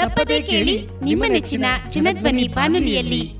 ತಪ್ಪದೇ ಕೇಳಿ ನಿಮ್ಮ ನೆಚ್ಚಿನ ಚಿನ್ನಧ್ವನಿ ಬಾನುಲಿಯಲ್ಲಿ.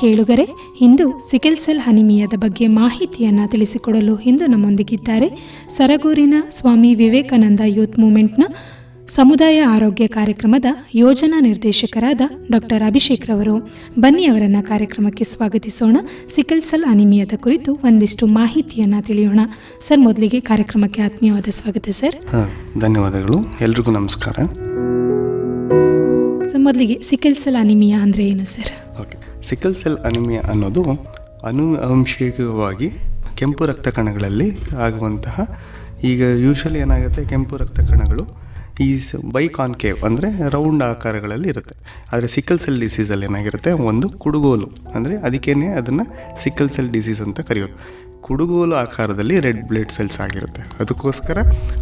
ಕೇಳುಗರೆ ಇಂದು ಸಿಕೆಲ್ ಸೆಲ್ ಅನಿಮಿಯದ ಬಗ್ಗೆ ಮಾಹಿತಿಯನ್ನು ತಿಳಿಸಿಕೊಡಲು ಇಂದು ನಮ್ಮೊಂದಿಗಿದ್ದಾರೆ ಸರಗೂರಿನ ಸ್ವಾಮಿ ವಿವೇಕಾನಂದ ಯೂತ್ ಮೂವ್ಮೆಂಟ್ನ ಸಮುದಾಯ ಆರೋಗ್ಯ ಕಾರ್ಯಕ್ರಮದ ಯೋಜನಾ ನಿರ್ದೇಶಕರಾದ ಡಾಕ್ಟರ್ ಅಭಿಷೇಕ್ ರವರು. ಬನ್ನಿ ಅವರನ್ನು ಕಾರ್ಯಕ್ರಮಕ್ಕೆ ಸ್ವಾಗತಿಸೋಣ. ಸಿಕಲ್ ಸೆಲ್ ಅನಿಮಿಯದ ಕುರಿತು ಒಂದಿಷ್ಟು ಮಾಹಿತಿಯನ್ನು ತಿಳಿಯೋಣ. ಸರ್ ಮೊದಲಿಗೆ ಕಾರ್ಯಕ್ರಮಕ್ಕೆ ಆತ್ಮೀಯವಾದ ಸ್ವಾಗತ ಸರ್. ಧನ್ಯವಾದಗಳು. ಎಲ್ರಿಗೂ ನಮಸ್ಕಾರ. ಸರ್ ಮೊದಲಿಗೆ ಸಿಕಲ್ ಸೆಲ್ ಅನಿಮಿಯಾ ಅಂದರೆ ಏನು sir? Okay. Sickle cell anaemia ಅನ್ನೋದು ಅನುವಂಶಿಕವಾಗಿ ಕೆಂಪು ರಕ್ತ ಕಣಗಳಲ್ಲಿ ಆಗುವಂತಹ ಈಗ ಯೂಶ್ವಲಿ ಏನಾಗುತ್ತೆ ಕೆಂಪು ರಕ್ತ ಕಣಗಳು ಈ ಬೈ ಕಾನ್ಕೇವ್ ಅಂದರೆ ರೌಂಡ್ ಆಕಾರಗಳಲ್ಲಿ ಇರುತ್ತೆ. ಆದರೆ ಸಿಕಲ್ ಸೆಲ್ ಡಿಸೀಸಲ್ಲಿ ಏನಾಗಿರುತ್ತೆ ಒಂದು ಕುಡುಗೋಲು ಅಂದರೆ ಅದಕ್ಕೇನೆ ಅದನ್ನು ಸಿಕಲ್ ಸೆಲ್ ಡಿಸೀಸ್ ಅಂತ ಕರೆಯೋದು. ಕುಡುಗೋಲು ಆಕಾರದಲ್ಲಿ ರೆಡ್ ಬ್ಲಡ್ ಸೆಲ್ಸ್ ಆಗಿರುತ್ತೆ. ಅದಕ್ಕೋಸ್ಕರ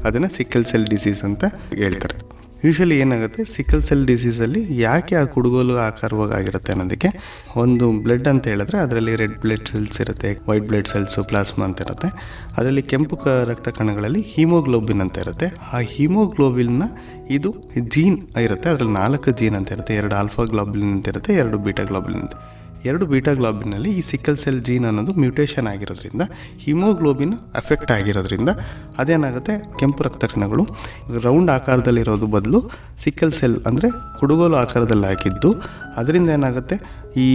ಅದನ್ನು ಸಿಕಲ್ ಸೆಲ್ ಡಿಸೀಸ್ ಅಂತ ಹೇಳ್ತಾರೆ. ಯೂಶಲಿ ಏನಾಗುತ್ತೆ? ಸಿಕ್ಕಲ್ ಸೆಲ್ ಡಿಸೀಸಲ್ಲಿ ಯಾಕೆ ಆ ಕುಡುಗೋಲು ಆಕಾರವಾಗಿರುತ್ತೆ ಅನ್ನೋದಕ್ಕೆ ಒಂದು ಬ್ಲಡ್ ಅಂತ ಹೇಳಿದ್ರೆ ಅದರಲ್ಲಿ ರೆಡ್ ಬ್ಲಡ್ ಸೆಲ್ಸ್ ಇರುತ್ತೆ ವೈಟ್ ಬ್ಲಡ್ ಸೆಲ್ಸು ಪ್ಲಾಸ್ಮಾ ಅಂತ ಇರುತ್ತೆ. ಅದರಲ್ಲಿ ಕೆಂಪು ರಕ್ತ ಕಣಗಳಲ್ಲಿ ಹಿಮೋಗ್ಲೋಬಿನ್ ಅಂತ ಇರುತ್ತೆ. ಆ ಹಿಮೋಗ್ಲೋಬಿನ್ನ ಇದು ಜೀನ್ ಇರುತ್ತೆ ಅದರಲ್ಲಿ ನಾಲ್ಕು ಜೀನ್ ಅಂತ ಇರುತ್ತೆ. ಎರಡು ಆಲ್ಫಾ ಗ್ಲೋಬಿನ್ ಅಂತ ಇರುತ್ತೆ, ಎರಡು ಬೀಟಾ ಗ್ಲೋಬಿನ್ ಅಂತ. ಎರಡು ಬೀಟಾ ಗ್ಲೋಬಿನಲ್ಲಿ ಈ ಸಿಕ್ಕಲ್ ಸೆಲ್ ಜೀನ್ ಅನ್ನೋದು ಮ್ಯೂಟೇಷನ್ ಆಗಿರೋದ್ರಿಂದ, ಹಿಮೋಗ್ಲೋಬಿನ್ ಎಫೆಕ್ಟ್ ಆಗಿರೋದ್ರಿಂದ ಅದೇನಾಗುತ್ತೆ? ಕೆಂಪು ರಕ್ತ ಕಣಗಳು ರೌಂಡ್ ಆಕಾರದಲ್ಲಿರೋದು ಬದಲು ಸಿಕ್ಕಲ್ ಸೆಲ್ ಅಂದರೆ ಕುಡುಗೋಲು ಆಕಾರದಲ್ಲಿ ಆಗಿದ್ದು ಅದರಿಂದ ಏನಾಗುತ್ತೆ? ಈ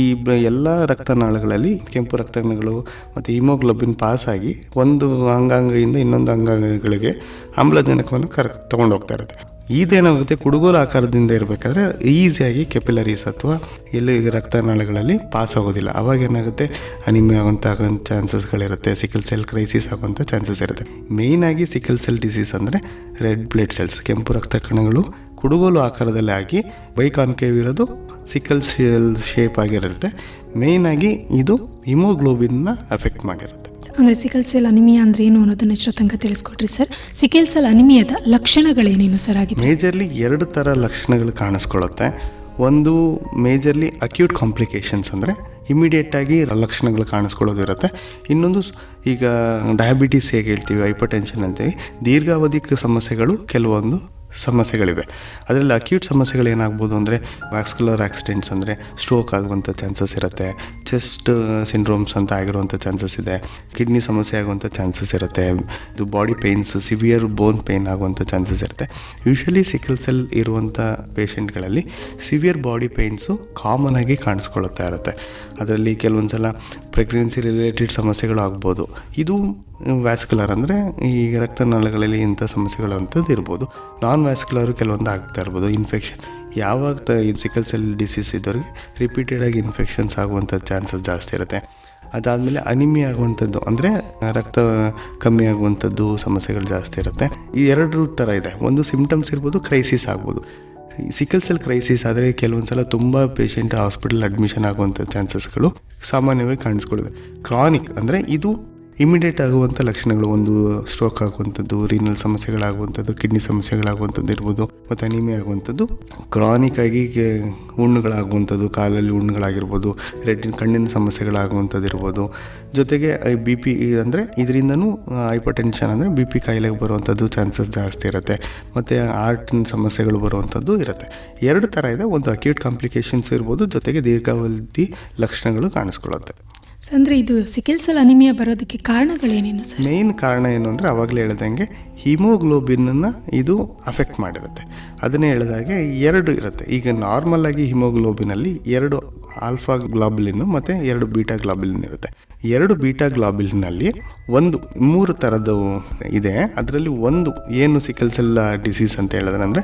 ಎಲ್ಲ ರಕ್ತನಾಳಗಳಲ್ಲಿ ಕೆಂಪು ರಕ್ತಕಣಗಳು ಮತ್ತು ಹಿಮೋಗ್ಲೋಬಿನ್ ಪಾಸಾಗಿ ಒಂದು ಅಂಗಾಂಗದಿಂದ ಇನ್ನೊಂದು ಅಂಗಾಂಗಗಳಿಗೆ ಆಮ್ಲಜನಕವನ್ನು ಕರ್ ತೊಗೊಂಡು ಹೋಗ್ತಾ ಇರುತ್ತೆ. ಇದೇನಾಗುತ್ತೆ ಕುಡುಗೋಲು ಆಕಾರದಿಂದ ಇರಬೇಕಾದ್ರೆ ಈಸಿಯಾಗಿ ಕೆಪಿಲರೀಸ್ ಅಥವಾ ಎಲ್ಲಿ ರಕ್ತನಾಳಗಳಲ್ಲಿ ಪಾಸ್ ಆಗೋದಿಲ್ಲ. ಅವಾಗ ಏನಾಗುತ್ತೆ? ಅನಿಮೆ ಆಗುವಂಥ ಚಾನ್ಸಸ್ಗಳಿರುತ್ತೆ. ಸಿಕಲ್ ಸೆಲ್ ಕ್ರೈಸಿಸ್ ಆಗುವಂಥ ಚಾನ್ಸಸ್ ಇರುತ್ತೆ. ಮೇಯ್ನಾಗಿ ಸಿಕಲ್ ಸೆಲ್ ಡಿಸೀಸ್ ಅಂದರೆ ರೆಡ್ ಬ್ಲಡ್ ಸೆಲ್ಸ್, ಕೆಂಪು ರಕ್ತ ಕಣಗಳು ಕುಡುಗೋಲು ಆಕಾರದಲ್ಲಿ ಆಗಿ ಬೈಕಾನ್ಕೇವ್ ಇರೋದು ಸಿಕಲ್ ಸೆಲ್ ಶೇಪ್ ಆಗಿರುತ್ತೆ. ಮೇಯ್ನಾಗಿ ಇದು ಹಿಮೋಗ್ಲೋಬಿನ್ನ ಅಫೆಕ್ಟ್ ಮಾಡಿರುತ್ತೆ. ಅಂದರೆ ಸಿಕಲ್ ಸೆಲ್ ಅನಿಮಿಯಾ ಅಂದರೆ ಏನು ಅನ್ನೋದನ್ನ ತನಕ ತಿಳಿಸ್ಕೊಟ್ರಿ ಸರ್. ಸಿಕಲ್ ಸೆಲ್ ಅನಿಮಿಯಾದ ಲಕ್ಷಣಗಳೇನೇನು ಸರ್ ಆಗಿದೆ? ಮೇಜರ್ಲಿ ಎರಡು ಥರ ಲಕ್ಷಣಗಳು ಕಾಣಿಸ್ಕೊಳ್ಳುತ್ತೆ ಒಂದು ಮೇಜರ್ಲಿ ಅಕ್ಯೂಟ್ ಕಾಂಪ್ಲಿಕೇಶನ್ಸ್ ಅಂದರೆ ಇಮಿಡಿಯೇಟಾಗಿ ಲಕ್ಷಣಗಳು ಕಾಣಿಸ್ಕೊಳ್ಳೋದಿರುತ್ತೆ. ಇನ್ನೊಂದು ಈಗ ಡಯಾಬಿಟೀಸ್ ಹೇಗೆ ಹೇಳ್ತೀವಿ ಹೈಪರ್ ಟೆನ್ಷನ್ ಅಂತೀವಿ ದೀರ್ಘಾವಧಿ ಸಮಸ್ಯೆಗಳು ಕೆಲವೊಂದು ಸಮಸ್ಯೆಗಳಿವೆ. ಅದರಲ್ಲಿ ಅಕ್ಯೂಟ್ ಸಮಸ್ಯೆಗಳು ಏನಾಗ್ಬೋದು ಅಂದರೆ ವ್ಯಾಕ್ಸ್ಕುಲರ್ ಆಕ್ಸಿಡೆಂಟ್ಸ್ ಅಂದರೆ ಸ್ಟ್ರೋಕ್ ಆಗುವಂಥ ಚಾನ್ಸಸ್ ಇರುತ್ತೆ. ಚೆಸ್ಟ್ ಸಿಂಡ್ರೋಮ್ಸ್ ಅಂತ ಆಗಿರುವಂಥ ಚಾನ್ಸಸ್ ಇದೆ. ಕಿಡ್ನಿ ಸಮಸ್ಯೆ ಆಗುವಂಥ ಚಾನ್ಸಸ್ ಇರುತ್ತೆ. ಇದು body pains severe bone pain ಆಗುವಂಥ ಚಾನ್ಸಸ್ ಇರುತ್ತೆ. ಯೂಶ್ವಲಿ ಸಿಕಲ್ ಸೆಲ್ ಇರುವಂಥ ಪೇಷೆಂಟ್ಗಳಲ್ಲಿ ಸಿವಿಯರ್ ಬಾಡಿ ಪೇಯ್ನ್ಸು ಕಾಮನ್ ಆಗಿ ಕಾಣಿಸ್ಕೊಳ್ತಾ ಇರುತ್ತೆ. ಅದರಲ್ಲಿ ಕೆಲವೊಂದು ಸಲ ಪ್ರೆಗ್ನೆನ್ಸಿ ರಿಲೇಟೆಡ್ ಸಮಸ್ಯೆಗಳು ಆಗ್ಬೋದು. ಇದು ವ್ಯಾಸ್ಕುಲರ್ ಅಂದರೆ ಈ ರಕ್ತನಾಳಗಳಲ್ಲಿ ಇಂಥ ಸಮಸ್ಯೆಗಳು ಅಂಥದ್ದು ಇರ್ಬೋದು. ನಾನ್ ವ್ಯಾಸ್ಕುಲರ್ ಕೆಲವೊಂದು ಆಗ್ತಾ ಇರ್ಬೋದು ಇನ್ಫೆಕ್ಷನ್ ಯಾವಾಗ ತ ಇದು ಸಿಕಲ್ ಸೆಲ್ ಡಿಸೀಸ್ ಇದ್ದವ್ರಿಗೆ ರಿಪೀಟೆಡಾಗಿ ಇನ್ಫೆಕ್ಷನ್ಸ್ ಆಗುವಂಥ ಚಾನ್ಸಸ್ ಜಾಸ್ತಿ ಇರುತ್ತೆ. ಅದಾದಮೇಲೆ ಅನಿಮಿ ಆಗುವಂಥದ್ದು, ಅಂದರೆ ರಕ್ತ ಕಮ್ಮಿ ಆಗುವಂಥದ್ದು ಸಮಸ್ಯೆಗಳು ಜಾಸ್ತಿ ಇರುತ್ತೆ. ಈ ಎರಡು ಥರ ಇದೆ. ಒಂದು ಸಿಮ್ಟಮ್ಸ್ ಇರ್ಬೋದು ಕ್ರೈಸಿಸ್ ಆಗ್ಬೋದು. ಸಿಕಲ್ ಸೆಲ್ ಕ್ರೈಸಿಸ್ ಆದರೆ ಕೆಲವೊಂದು ಸಲ ತುಂಬ ಪೇಷೆಂಟ್ ಹಾಸ್ಪಿಟಲ್ ಅಡ್ಮಿಷನ್ ಆಗುವಂಥ ಚಾನ್ಸಸ್ಗಳು ಸಾಮಾನ್ಯವಾಗಿ ಕಾಣಿಸ್ಕೊಳ್ಳುತ್ತೆ. ಕ್ರಾನಿಕ್ ಅಂದರೆ ಇದು ಇಮಿಡಿಯೇಟ್ ಆಗುವಂಥ ಲಕ್ಷಣಗಳು ಒಂದು ಸ್ಟ್ರೋಕ್ ಆಗುವಂಥದ್ದು ರೀನಲ್ ಸಮಸ್ಯೆಗಳಾಗುವಂಥದ್ದು ಕಿಡ್ನಿ ಸಮಸ್ಯೆಗಳಾಗುವಂಥದ್ದು ಇರ್ಬೋದು, ಮತ್ತು ಅನಿಮೆ ಆಗುವಂಥದ್ದು. ಕ್ರಾನಿಕ್ ಆಗಿ ಹುಣ್ಣುಗಳಾಗುವಂಥದ್ದು ಕಾಲಲ್ಲಿ ಹುಣ್ಣುಗಳಾಗಿರ್ಬೋದು ರೆಡ್ಡಿನ ಕಣ್ಣಿನ ಸಮಸ್ಯೆಗಳಾಗುವಂಥದ್ದು ಇರ್ಬೋದು. ಜೊತೆಗೆ ಬಿ ಪಿ ಅಂದರೆ ಇದರಿಂದನೂ ಹೈಪರ್ ಟೆನ್ಷನ್ ಅಂದರೆ ಬಿ ಪಿ ಕಾಯಿಲೆಗೆ ಬರುವಂಥದ್ದು ಚಾನ್ಸಸ್ ಜಾಸ್ತಿ ಇರುತ್ತೆ. ಮತ್ತು ಹಾರ್ಟಿನ ಸಮಸ್ಯೆಗಳು ಬರುವಂಥದ್ದು ಇರುತ್ತೆ. ಎರಡು ಥರ ಇದೆ. ಒಂದು ಅಕ್ಯೂಟ್ ಕಾಂಪ್ಲಿಕೇಶನ್ಸ್ ಇರ್ಬೋದು, ಜೊತೆಗೆ ದೀರ್ಘಾವಧಿ ಲಕ್ಷಣಗಳು ಕಾಣಿಸ್ಕೊಳ್ಳುತ್ತೆ. ಅಂದರೆ ಇದು ಸಿಕಿಲ್ ಸೆಲ್ ಅನಿಮಿಯಾ ಬರೋದಕ್ಕೆ ಕಾರಣಗಳೇನೇನು ಸರ್? ಮೇಯ್ನ್ ಕಾರಣ ಏನು ಅಂದರೆ ಅವಾಗಲೇ ಹೇಳ್ದಂಗೆ ಹಿಮೋಗ್ಲೋಬಿನನ್ನು ಇದು ಅಫೆಕ್ಟ್ ಮಾಡಿರುತ್ತೆ. ಅದನ್ನೇ ಹೇಳಿದಾಗೆ ಎರಡು ಇರುತ್ತೆ. ಈಗ ನಾರ್ಮಲ್ ಆಗಿ ಹಿಮೋಗ್ಲೋಬಿನಲ್ಲಿ ಎರಡು ಆಲ್ಫಾ ಗ್ಲಾಬುಲಿನ್ ಮತ್ತು ಎರಡು ಬೀಟಾ ಗ್ಲಾಬುಲಿನ್ ಇರುತ್ತೆ. ಎರಡು ಬೀಟಾ ಗ್ಲಾಬುಲಿನಲ್ಲಿ ಒಂದು, ಮೂರು ಥರದ್ದು ಇದೆ. ಅದರಲ್ಲಿ ಒಂದು ಏನು ಸಿಕಲ್ ಸೆಲ್ ಡಿಸೀಸ್ ಅಂತ ಹೇಳಿದ್ರೆ ಅಂದರೆ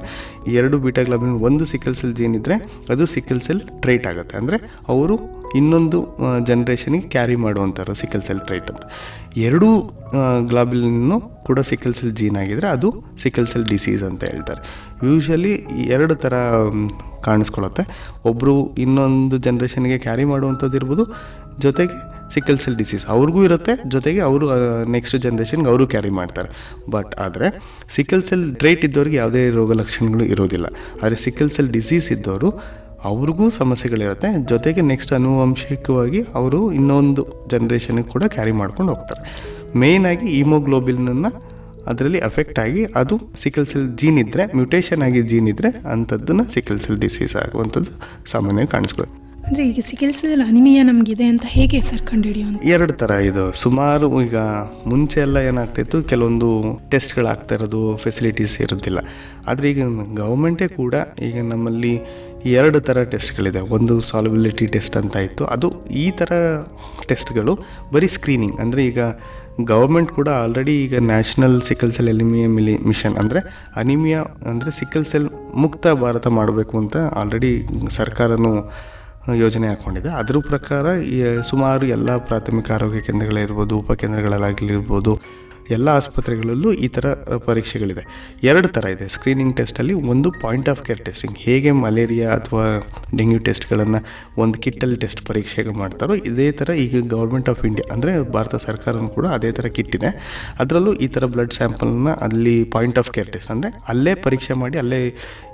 ಎರಡು ಬೀಟಾ ಗ್ಲಾಬುಲಿನ್ ಒಂದು ಸಿಕಲ್ ಸೆಲ್ ಜೀನ್ ಇದ್ದರೆ ಅದು ಸಿಕಲ್ ಸೆಲ್ ಟ್ರೈಟ್ ಆಗುತ್ತೆ. ಅಂದರೆ ಅವರು ಇನ್ನೊಂದು ಜನ್ರೇಷನಿಗೆ ಕ್ಯಾರಿ ಮಾಡುವಂಥವ್ರು ಸಿಕಲ್ ಸೆಲ್ ಟ್ರೈಟ್ ಅಂತ. ಎರಡೂ ಗ್ಲಾಬಿಲಿನ್ನು ಕೂಡ ಸಿಕಲ್ ಸೆಲ್ ಜೀನ್ ಆಗಿದ್ರೆ ಅದು ಸಿಕಲ್ ಸೆಲ್ ಡಿಸೀಸ್ ಅಂತ ಹೇಳ್ತಾರೆ. ಯೂಶಲಿ ಎರಡು ಥರ ಕಾಣಿಸ್ಕೊಳ್ಳುತ್ತೆ. ಒಬ್ಬರು ಇನ್ನೊಂದು ಜನ್ರೇಷನ್ಗೆ ಕ್ಯಾರಿ ಮಾಡುವಂಥದ್ದು ಇರ್ಬೋದು, ಜೊತೆಗೆ ಸಿಕ್ಕಲ್ ಸೆಲ್ ಡಿಸೀಸ್ ಅವ್ರಿಗೂ ಇರುತ್ತೆ, ಜೊತೆಗೆ ಅವರು ನೆಕ್ಸ್ಟ್ ಜನ್ರೇಷನ್ಗೆ ಅವರು ಕ್ಯಾರಿ ಮಾಡ್ತಾರೆ. ಬಟ್ ಆದರೆ ಸಿಕ್ಕಲ್ ಸೆಲ್ ಟ್ರೈಟ್ ಇದ್ದವ್ರಿಗೆ ಯಾವುದೇ ರೋಗ ಲಕ್ಷಣಗಳು ಇರೋದಿಲ್ಲ. ಆದರೆ ಸಿಕ್ಕಲ್ ಸೆಲ್ ಡಿಸೀಸ್ ಇದ್ದವರು ಅವ್ರಿಗೂ ಸಮಸ್ಯೆಗಳಿರುತ್ತೆ, ಜೊತೆಗೆ ನೆಕ್ಸ್ಟ್ ಅನುವಂಶಿಕವಾಗಿ ಅವರು ಇನ್ನೊಂದು ಜನ್ರೇಷನ್ಗೆ ಕೂಡ ಕ್ಯಾರಿ ಮಾಡ್ಕೊಂಡು ಹೋಗ್ತಾರೆ. ಮೇಯ್ನಾಗಿ ಈಮೋಗ್ಲೋಬಿನನ್ನು ಅದರಲ್ಲಿ ಅಫೆಕ್ಟ್ ಆಗಿ ಅದು ಸಿಕಲ್ ಸೆಲ್ ಜೀನ್ ಇದ್ದರೆ ಮ್ಯೂಟೇಷನ್ ಆಗಿ ಜೀನ್ ಇದ್ದರೆ ಅಂಥದ್ದನ್ನು ಸಿಕಲ್ ಸೆಲ್ ಡಿಸೀಸ್ ಆಗುವಂಥದ್ದು ಸಾಮಾನ್ಯವಾಗಿ ಕಾಣಿಸ್ಕೊಳ್ಳುತ್ತೆ ಅಂದರೆ ಈಗ ಸಿಕಲ್ ಸೆಲ್ ಅನಿಮಿಯಾ ನಮಗಿದೆ ಅಂತ ಹೇಗೆ ಸರ್ ಕಂಡುಹಿಡಿಯೋ ಎರಡು ಥರ ಇದು. ಸುಮಾರು ಈಗ ಮುಂಚೆ ಎಲ್ಲ ಏನಾಗ್ತಾಯಿತ್ತು ಕೆಲವೊಂದು ಟೆಸ್ಟ್ಗಳಾಗ್ತಾ ಇರೋದು ಫೆಸಿಲಿಟೀಸ್ ಇರೋದಿಲ್ಲ. ಆದರೆ ಈಗ ಗೌರ್ಮೆಂಟೇ ಕೂಡ ಈಗ ನಮ್ಮಲ್ಲಿ ಎರಡು ಥರ ಟೆಸ್ಟ್ಗಳಿದೆ ಒಂದು ಸಾಲಬಿಲಿಟಿ ಟೆಸ್ಟ್ ಅಂತ ಇತ್ತು. ಅದು ಈ ಥರ ಟೆಸ್ಟ್ಗಳು ಬರೀ ಸ್ಕ್ರೀನಿಂಗ್ ಅಂದರೆ ಈಗ ಗೌರ್ಮೆಂಟ್ ಕೂಡ ಆಲ್ರೆಡಿ ಈಗ national sickle cell anaemia elimination ಅಂದರೆ ಅನಿಮಿಯಾ ಅಂದರೆ ಸಿಕಲ್ ಸೆಲ್ ಮುಕ್ತ ಭಾರತ ಮಾಡಬೇಕು ಅಂತ ಆಲ್ರೆಡಿ ಸರ್ಕಾರನು ಯೋಜನೆ ಹಾಕ್ಕೊಂಡಿದೆ ಅದ್ರ ಪ್ರಕಾರ ಸುಮಾರು ಎಲ್ಲ ಪ್ರಾಥಮಿಕ ಆರೋಗ್ಯ ಕೇಂದ್ರಗಳಿರ್ಬೋದು ಉಪಕೇಂದ್ರಗಳಾಗಿರ್ಬೋದು ಎಲ್ಲ ಆಸ್ಪತ್ರೆಗಳಲ್ಲೂ ಈ ಥರ ಪರೀಕ್ಷೆಗಳಿದೆ. ಎರಡು ಥರ ಇದೆ. ಸ್ಕ್ರೀನಿಂಗ್ ಟೆಸ್ಟಲ್ಲಿ ಒಂದು ಪಾಯಿಂಟ್ ಆಫ್ ಕೇರ್ ಟೆಸ್ಟಿಂಗ್ ಹೇಗೆ ಮಲೇರಿಯಾ ಅಥವಾ ಡೆಂಗ್ಯೂ ಟೆಸ್ಟ್ಗಳನ್ನು ಒಂದು ಕಿಟ್ಟಲ್ಲಿ ಟೆಸ್ಟ್ ಪರೀಕ್ಷೆಗೆ ಮಾಡ್ತಾರೋ ಇದೇ ಥರ ಈಗ ಗೌರ್ಮೆಂಟ್ ಆಫ್ ಇಂಡಿಯಾ ಅಂದರೆ ಭಾರತ ಸರ್ಕಾರನೂ ಕೂಡ ಅದೇ ಥರ ಕಿಟ್ಟಿದೆ. ಅದರಲ್ಲೂ ಈ ಥರ ಬ್ಲಡ್ ಸ್ಯಾಂಪಲ್ನ ಅಲ್ಲಿ ಪಾಯಿಂಟ್ ಆಫ್ ಕೇರ್ ಟೆಸ್ಟ್ ಅಂದರೆ ಅಲ್ಲೇ ಪರೀಕ್ಷೆ ಮಾಡಿ ಅಲ್ಲೇ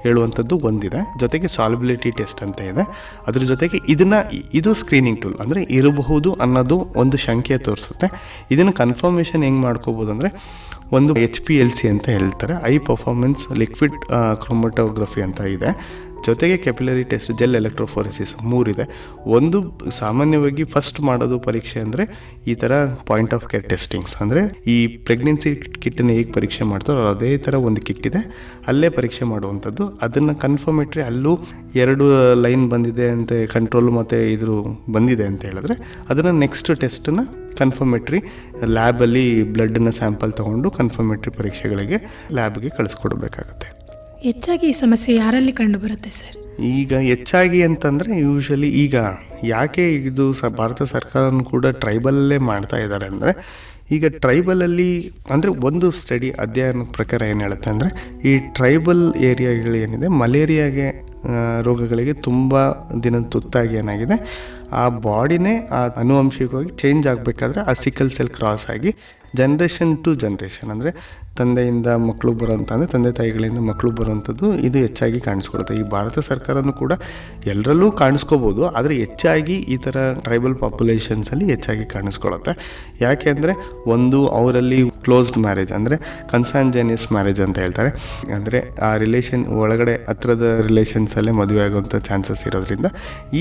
ಹೇಳುವಂಥದ್ದು ಒಂದಿದೆ. ಜೊತೆಗೆ ಸಾಲಿಬಿಲಿಟಿ ಟೆಸ್ಟ್ ಅಂತ ಇದೆ. ಅದ್ರ ಜೊತೆಗೆ ಇದನ್ನು, ಇದು ಸ್ಕ್ರೀನಿಂಗ್ ಟೂಲ್ ಅಂದರೆ ಇರಬಹುದು ಅನ್ನೋದು ಒಂದು ಶಂಕೆ ತೋರಿಸುತ್ತೆ. ಇದನ್ನು ಕನ್ಫರ್ಮೇಷನ್ ಹೆಂಗೆ ಮಾಡ್ಕೋಬೋದು ಅಂದರೆ ಒಂದು ಎಚ್ ಪಿ ಎಲ್ ಸಿ ಅಂತ ಹೇಳ್ತಾರೆ. ಐ ಪರ್ಫಾರ್ಮೆನ್ಸ್ ಲಿಕ್ವಿಡ್ ಕ್ರೊಮಟೋಗ್ರಫಿ ಅಂತ ಇದೆ. ಜೊತೆಗೆ ಕೆಪಿಲರಿ ಟೆಸ್ಟ್ ಜೆಲ್ ಎಲೆಕ್ಟ್ರೋಫೋರೆಸಿಸ್ ಮೂರಿದೆ. ಒಂದು ಸಾಮಾನ್ಯವಾಗಿ ಫಸ್ಟ್ ಮಾಡೋದು ಪರೀಕ್ಷೆ ಅಂದರೆ ಈ ಥರ ಪಾಯಿಂಟ್ ಆಫ್ ಕೇರ್ ಟೆಸ್ಟಿಂಗ್ಸ್ ಅಂದರೆ ಈ ಪ್ರೆಗ್ನೆನ್ಸಿ ಕಿಟ್ಟನ್ನು ಹೇಗೆ ಪರೀಕ್ಷೆ ಮಾಡ್ತಾರೋ ಅದೇ ಥರ ಒಂದು ಕಿಟ್ ಇದೆ. ಅಲ್ಲೇ ಪರೀಕ್ಷೆ ಮಾಡುವಂಥದ್ದು. ಅದನ್ನು ಕನ್ಫರ್ಮೇಟ್ರಿ ಅಲ್ಲೂ ಎರಡು ಲೈನ್ ಬಂದಿದೆ ಅಂತ ಕಂಟ್ರೋಲ್ ಮತ್ತು ಇದ್ರ ಬಂದಿದೆ ಅಂತ ಹೇಳಿದ್ರೆ ಅದನ್ನು ನೆಕ್ಸ್ಟ್ ಟೆಸ್ಟನ್ನ ಕನ್ಫರ್ಮೇಟ್ರಿ ಲ್ಯಾಬಲ್ಲಿ ಬ್ಲಡ್ಡನ್ನು ಸ್ಯಾಂಪಲ್ ತೊಗೊಂಡು ಕನ್ಫರ್ಮೇಟ್ರಿ ಪರೀಕ್ಷೆಗಳಿಗೆ ಲ್ಯಾಬ್ಗೆ ಕಳಿಸ್ಕೊಡ್ಬೇಕಾಗತ್ತೆ. ಹೆಚ್ಚಾಗಿ ಈ ಸಮಸ್ಯೆ ಯಾರಲ್ಲಿ ಕಂಡುಬರುತ್ತೆ ಸರ್? ಈಗ ಹೆಚ್ಚಾಗಿ ಅಂತಂದರೆ ಯೂಶಲಿ ಈಗ ಯಾಕೆ ಇದು ಸ ಭಾರತ ಸರ್ಕಾರನೂ ಕೂಡ ಟ್ರೈಬಲ್ಲೇ ಮಾಡ್ತಾ ಇದ್ದಾರೆ ಅಂದರೆ ಈಗ ಟ್ರೈಬಲಲ್ಲಿ ಅಂದರೆ ಒಂದು ಸ್ಟಡಿ ಅಧ್ಯಯನ ಪ್ರಕಾರ ಏನು ಹೇಳುತ್ತೆ ಅಂದರೆ ಈ ಟ್ರೈಬಲ್ ಏರಿಯಾಗಳು ಏನಿದೆ ಮಲೇರಿಯಾಗೆ ರೋಗಗಳಿಗೆ ತುಂಬ ದಿನದ ತುತ್ತಾಗಿ ಏನಾಗಿದೆ ಆ ಬಾಡಿನೇ ಆ ಅನುವಂಶಿಕವಾಗಿ ಚೇಂಜ್ ಆಗಬೇಕಾದ್ರೆ ಆ ಸಿಕಲ್ ಸೆಲ್ ಕ್ರಾಸ್ ಆಗಿ ಜನ್ರೇಷನ್ ಟು ಜನ್ರೇಷನ್ ಅಂದರೆ ತಂದೆಯಿಂದ ಮಕ್ಕಳು ಬರೋಂಥ ಅಂದರೆ ತಂದೆ ತಾಯಿಗಳಿಂದ ಮಕ್ಕಳು ಬರುವಂಥದ್ದು ಇದು ಹೆಚ್ಚಾಗಿ ಕಾಣಿಸ್ಕೊಡುತ್ತೆ. ಈ ಭಾರತ ಸರ್ಕಾರನೂ ಕೂಡ ಎಲ್ಲರಲ್ಲೂ ಕಾಣಿಸ್ಕೋಬೋದು, ಆದರೆ ಹೆಚ್ಚಾಗಿ ಈ ಥರ ಟ್ರೈಬಲ್ ಪಾಪ್ಯುಲೇಷನ್ಸಲ್ಲಿ ಹೆಚ್ಚಾಗಿ ಕಾಣಿಸ್ಕೊಳತ್ತೆ. ಯಾಕೆ ಅಂದರೆ ಒಂದು ಅವರಲ್ಲಿ ಕ್ಲೋಸ್ಡ್ ಮ್ಯಾರೇಜ್ ಅಂದರೆ ಕನ್ಸಾಂಜನಿಯಸ್ ಮ್ಯಾರೇಜ್ ಅಂತ ಹೇಳ್ತಾರೆ. ಅಂದರೆ ಆ ರಿಲೇಷನ್ ಒಳಗಡೆ ಹತ್ರದ ರಿಲೇಷನ್ಸಲ್ಲೇ ಮದುವೆ ಆಗುವಂಥ ಚಾನ್ಸಸ್ ಇರೋದ್ರಿಂದ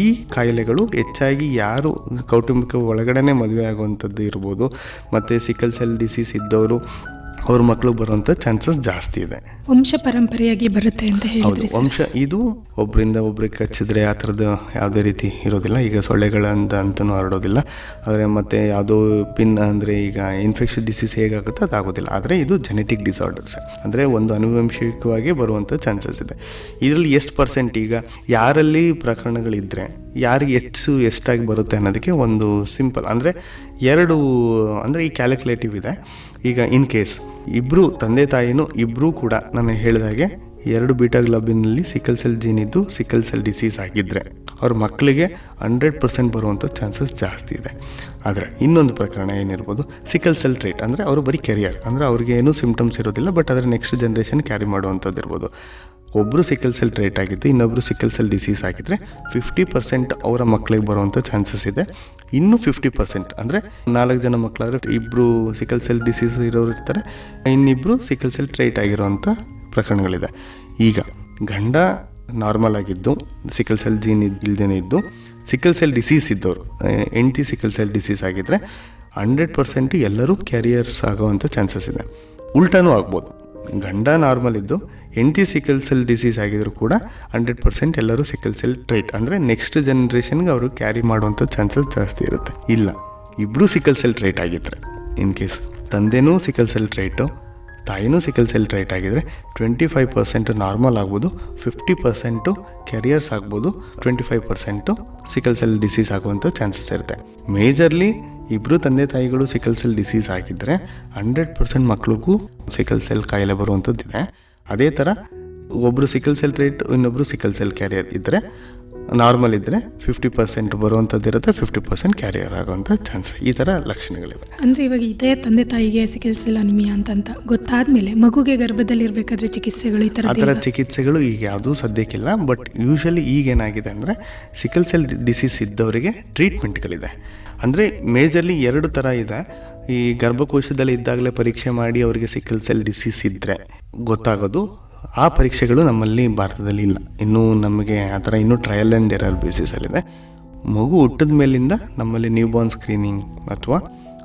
ಈ ಕಾಯಿಲೆಗಳು ಹೆಚ್ಚಾಗಿ ಯಾರು ಕೌಟುಂಬಿಕ ಒಳಗಡೆನೇ ಮದುವೆ ಆಗುವಂಥದ್ದು ಇರ್ಬೋದು ಮತ್ತು ಸಿಕಲ್ ಸೆಲ್ ಡಿಸೀಸ್ ಇದ್ದವರು ಅವ್ರ ಮಕ್ಕಳು ಬರುವಂಥ ಚಾನ್ಸಸ್ ಜಾಸ್ತಿ ಇದೆ. ವಂಶ ಪರಂಪರೆಯಾಗಿ ಬರುತ್ತೆ ಅಂತ ಹೌದು ವಂಶ ಇದು ಒಬ್ಬರಿಂದ ಒಬ್ರಿಗೆ ಕಚ್ಚಿದ್ರೆ ಆ ಥರದ ಯಾವುದೇ ರೀತಿ ಇರೋದಿಲ್ಲ. ಈಗ ಸೊಳ್ಳೆಗಳಂತ ಅಂತಲೂ ಹರಡೋದಿಲ್ಲ. ಆದರೆ ಮತ್ತು ಯಾವುದೋ ಪಿನ್ ಅಂದರೆ ಈಗ ಇನ್ಫೆಕ್ಷನ್ ಡಿಸೀಸ್ ಹೇಗಾಗುತ್ತೆ ಅದಾಗೋದಿಲ್ಲ. ಆದರೆ ಇದು ಜೆನೆಟಿಕ್ ಡಿಸಾರ್ಡರ್ಸ್ ಅಂದರೆ ಒಂದು ಅನುವಂಶಿಕವಾಗಿ ಬರುವಂಥ ಚಾನ್ಸಸ್ ಇದೆ. ಇದರಲ್ಲಿ ಎಷ್ಟು ಪರ್ಸೆಂಟ್ ಈಗ? ಯಾರಲ್ಲಿ ಪ್ರಕರಣಗಳಿದ್ದರೆ ಯಾರಿಗೆ ಹೆಚ್ಚು ಎಷ್ಟಾಗಿ ಬರುತ್ತೆ ಅನ್ನೋದಕ್ಕೆ ಒಂದು ಸಿಂಪಲ್ ಅಂದರೆ ಎರಡು, ಅಂದರೆ ಈ ಕ್ಯಾಲ್ಕುಲೇಟಿವ್ ಇದೆ. ಈಗ ಇನ್ ಕೇಸ್ ಇಬ್ಬರು ತಂದೆ ತಾಯಿನೂ ಇಬ್ಬರೂ ಕೂಡ ನಾನು ಹೇಳಿದಾಗೆ ಎರಡು ಬೀಟಾ ಗ್ಲಬಿನಲ್ಲಿ ಸಿಕಲ್ ಸೆಲ್ ಜೀನ್ ಇದ್ದು ಸಿಕಲ್ ಸೆಲ್ ಡಿಸೀಸ್ ಆಗಿದ್ದರೆ ಅವ್ರ ಮಕ್ಕಳಿಗೆ ಹಂಡ್ರೆಡ್ ಪರ್ಸೆಂಟ್ ಬರುವಂಥ ಚಾನ್ಸಸ್ ಜಾಸ್ತಿ ಇದೆ. ಆದರೆ ಇನ್ನೊಂದು ಪ್ರಕರಣ ಏನಿರ್ಬೋದು, ಸಿಕಲ್ ಸೆಲ್ ಟ್ರೇಟ್ ಅಂದರೆ ಅವರು ಬರೀ ಕೆರಿಯರ್, ಅಂದರೆ ಅವ್ರಿಗೆ ಏನೂ ಸಿಮ್ಟಮ್ಸ್ ಇರೋದಿಲ್ಲ, ಬಟ್ ಅದರ ನೆಕ್ಸ್ಟ್ ಜನ್ರೇಷನ್ ಕ್ಯಾರಿ ಮಾಡುವಂಥದ್ದು ಇರ್ಬೋದು. ಒಬ್ಬರು ಸಿಕಲ್ ಸೆಲ್ ಟ್ರೇಟ್ ಆಗಿದ್ದು ಇನ್ನೊಬ್ಬರು ಸಿಕಲ್ ಸೆಲ್ ಡಿಸೀಸ್ ಆಗಿದ್ದರೆ ಫಿಫ್ಟಿ ಪರ್ಸೆಂಟ್ ಅವರ ಮಕ್ಕಳಿಗೆ ಬರುವಂಥ ಚಾನ್ಸಸ್ ಇದೆ. ಇನ್ನೂ ಫಿಫ್ಟಿ ಪರ್ಸೆಂಟ್ ಅಂದರೆ ನಾಲ್ಕು ಜನ ಮಕ್ಕಳಾದರೆ ಇಬ್ಬರು ಸಿಕಲ್ ಸೆಲ್ ಡಿಸೀಸ್ ಇರೋರು ಇರ್ತಾರೆ ಇನ್ನಿಬ್ಬರು ಸಿಕಲ್ ಸೆಲ್ ಟ್ರೇಟ್ ಆಗಿರೋವಂಥ ಪ್ರಕರಣಗಳಿದೆ. ಈಗ ಗಂಡ ನಾರ್ಮಲ್ ಆಗಿದ್ದು ಸಿಕಲ್ ಸೆಲ್ ಜೀನ್ ಇಲ್ದೇನೆ ಇದ್ದು ಸಿಕಲ್ ಸೆಲ್ ಡಿಸೀಸ್ ಇದ್ದವರು ಎಂಟಿ ಸಿಕಲ್ ಸೆಲ್ ಡಿಸೀಸ್ ಆಗಿದ್ದರೆ ಹಂಡ್ರೆಡ್ ಪರ್ಸೆಂಟ್ ಎಲ್ಲರೂ ಕ್ಯಾರಿಯರ್ಸ್ ಆಗೋವಂಥ ಚಾನ್ಸಸ್ ಇದೆ. ಉಲ್ಟಾನೂ ಆಗ್ಬೋದು. ಗಂಡ ನಾರ್ಮಲ್ ಇದ್ದು ಎಂಟಿ ಸಿಕಲ್ ಸೆಲ್ ಡಿಸೀಸ್ ಆಗಿದ್ರು ಕೂಡ ಹಂಡ್ರೆಡ್ ಪರ್ಸೆಂಟ್ ಎಲ್ಲರೂ ಸಿಕಲ್ ಸೆಲ್ ಟ್ರೈಟ್ ಅಂದರೆ ನೆಕ್ಸ್ಟ್ ಜನ್ರೇಷನ್ಗೆ ಅವರು ಕ್ಯಾರಿ ಮಾಡುವಂಥ ಚಾನ್ಸಸ್ ಜಾಸ್ತಿ ಇರುತ್ತೆ. ಇಲ್ಲ ಇಬ್ಬರೂ ಸಿಕಲ್ ಸೆಲ್ ಟ್ರೈಟ್ ಆಗಿದ್ರೆ ಇನ್ ಕೇಸ್ ತಂದೆನೂ ಸಿಕಲ್ ಸೆಲ್ ಟ್ರೈಟು ತಾಯಿನೂ ಸಿಕಲ್ ಸೆಲ್ ಟ್ರೈಟ್ ಆಗಿದ್ರೆ ಟ್ವೆಂಟಿ ಫೈವ್ ಪರ್ಸೆಂಟು ನಾರ್ಮಲ್ ಆಗ್ಬೋದು, ಫಿಫ್ಟಿ ಪರ್ಸೆಂಟು ಕೆರಿಯರ್ಸ್ ಆಗ್ಬೋದು, twenty five percent sickle cell disease ಆಗುವಂಥ ಚಾನ್ಸಸ್ ಇರುತ್ತೆ. ಮೇಜರ್ಲಿ ಇಬ್ಬರು ತಂದೆ ತಾಯಿಗಳು ಸಿಕಲ್ ಸೆಲ್ ಡಿಸೀಸ್ ಆಗಿದ್ದರೆ ಹಂಡ್ರೆಡ್ ಪರ್ಸೆಂಟ್ ಮಕ್ಳಿಗೂ ಸಿಕಲ್ ಸೆಲ್ ಕಾಯಿಲೆ ಬರುವಂಥದ್ದಿದೆ. ಅದೇ ಥರ ಒಬ್ಬರು ಸಿಕಲ್ ಸೆಲ್ ರೈಟ್ ಇನ್ನೊಬ್ಬರು ಸಿಕಲ್ ಸೆಲ್ ಕ್ಯಾರಿಯರ್ ಇದ್ದರೆ ನಾರ್ಮಲ್ ಇದ್ದರೆ ಫಿಫ್ಟಿ ಪರ್ಸೆಂಟ್ ಬರುವಂಥದ್ದು ಇರುತ್ತೆ ಫಿಫ್ಟಿ ಪರ್ಸೆಂಟ್ ಕ್ಯಾರಿಯರ್ ಆಗುವಂತ ಚಾನ್ಸ್ ಈ ಥರ ಲಕ್ಷಣಗಳಿವೆ. ಅಂದರೆ ಇವಾಗ ಇದೇ ತಂದೆ ತಾಯಿಗೆ ಸೆಲ್ ಅಂತ ಅಂತಂತ ಗೊತ್ತಾದ್ಮೇಲೆ ಮಗುಗೆ ಗರ್ಭದಲ್ಲಿ ಇರಬೇಕಾದ್ರೆ ಚಿಕಿತ್ಸೆಗಳು ಈ ಆ ಥರ ಚಿಕಿತ್ಸೆಗಳು ಈಗ ಯಾವುದೂ ಸದ್ಯಕ್ಕಿಲ್ಲ ಬಟ್ ಯೂಶಲಿ ಈಗ ಏನಾಗಿದೆ ಅಂದರೆ ಸಿಕಲ್ ಸೆಲ್ ಡಿಸೀಸ್ ಇದ್ದವರಿಗೆ ಟ್ರೀಟ್ಮೆಂಟ್ಗಳಿದೆ ಅಂದರೆ ಮೇಜರ್ಲಿ ಎರಡು ಥರ ಇದೆ. ಈ ಗರ್ಭಕೋಶದಲ್ಲಿ ಇದ್ದಾಗಲೇ ಪರೀಕ್ಷೆ ಮಾಡಿ ಅವರಿಗೆ ಸಿಕಲ್ ಸೆಲ್ ಡಿಸೀಸ್ ಇದ್ದರೆ ಗೊತ್ತಾಗೋದು ಆ ಪರೀಕ್ಷೆಗಳು ನಮ್ಮಲ್ಲಿ ಭಾರತದಲ್ಲಿ ಇಲ್ಲ. ಇನ್ನೂ ನಮಗೆ ಆ ಥರ ಇನ್ನೂ ಟ್ರಯಲ್ ಆ್ಯಂಡ್ ಎರರ್ ಬೇಸಿಸಲ್ಲಿದೆ ಮಗು ಹುಟ್ಟಿದ ಮೇಲಿಂದ ನಮ್ಮಲ್ಲಿ ನ್ಯೂ ಬಾರ್ನ್ ಸ್ಕ್ರೀನಿಂಗ್ ಅಥವಾ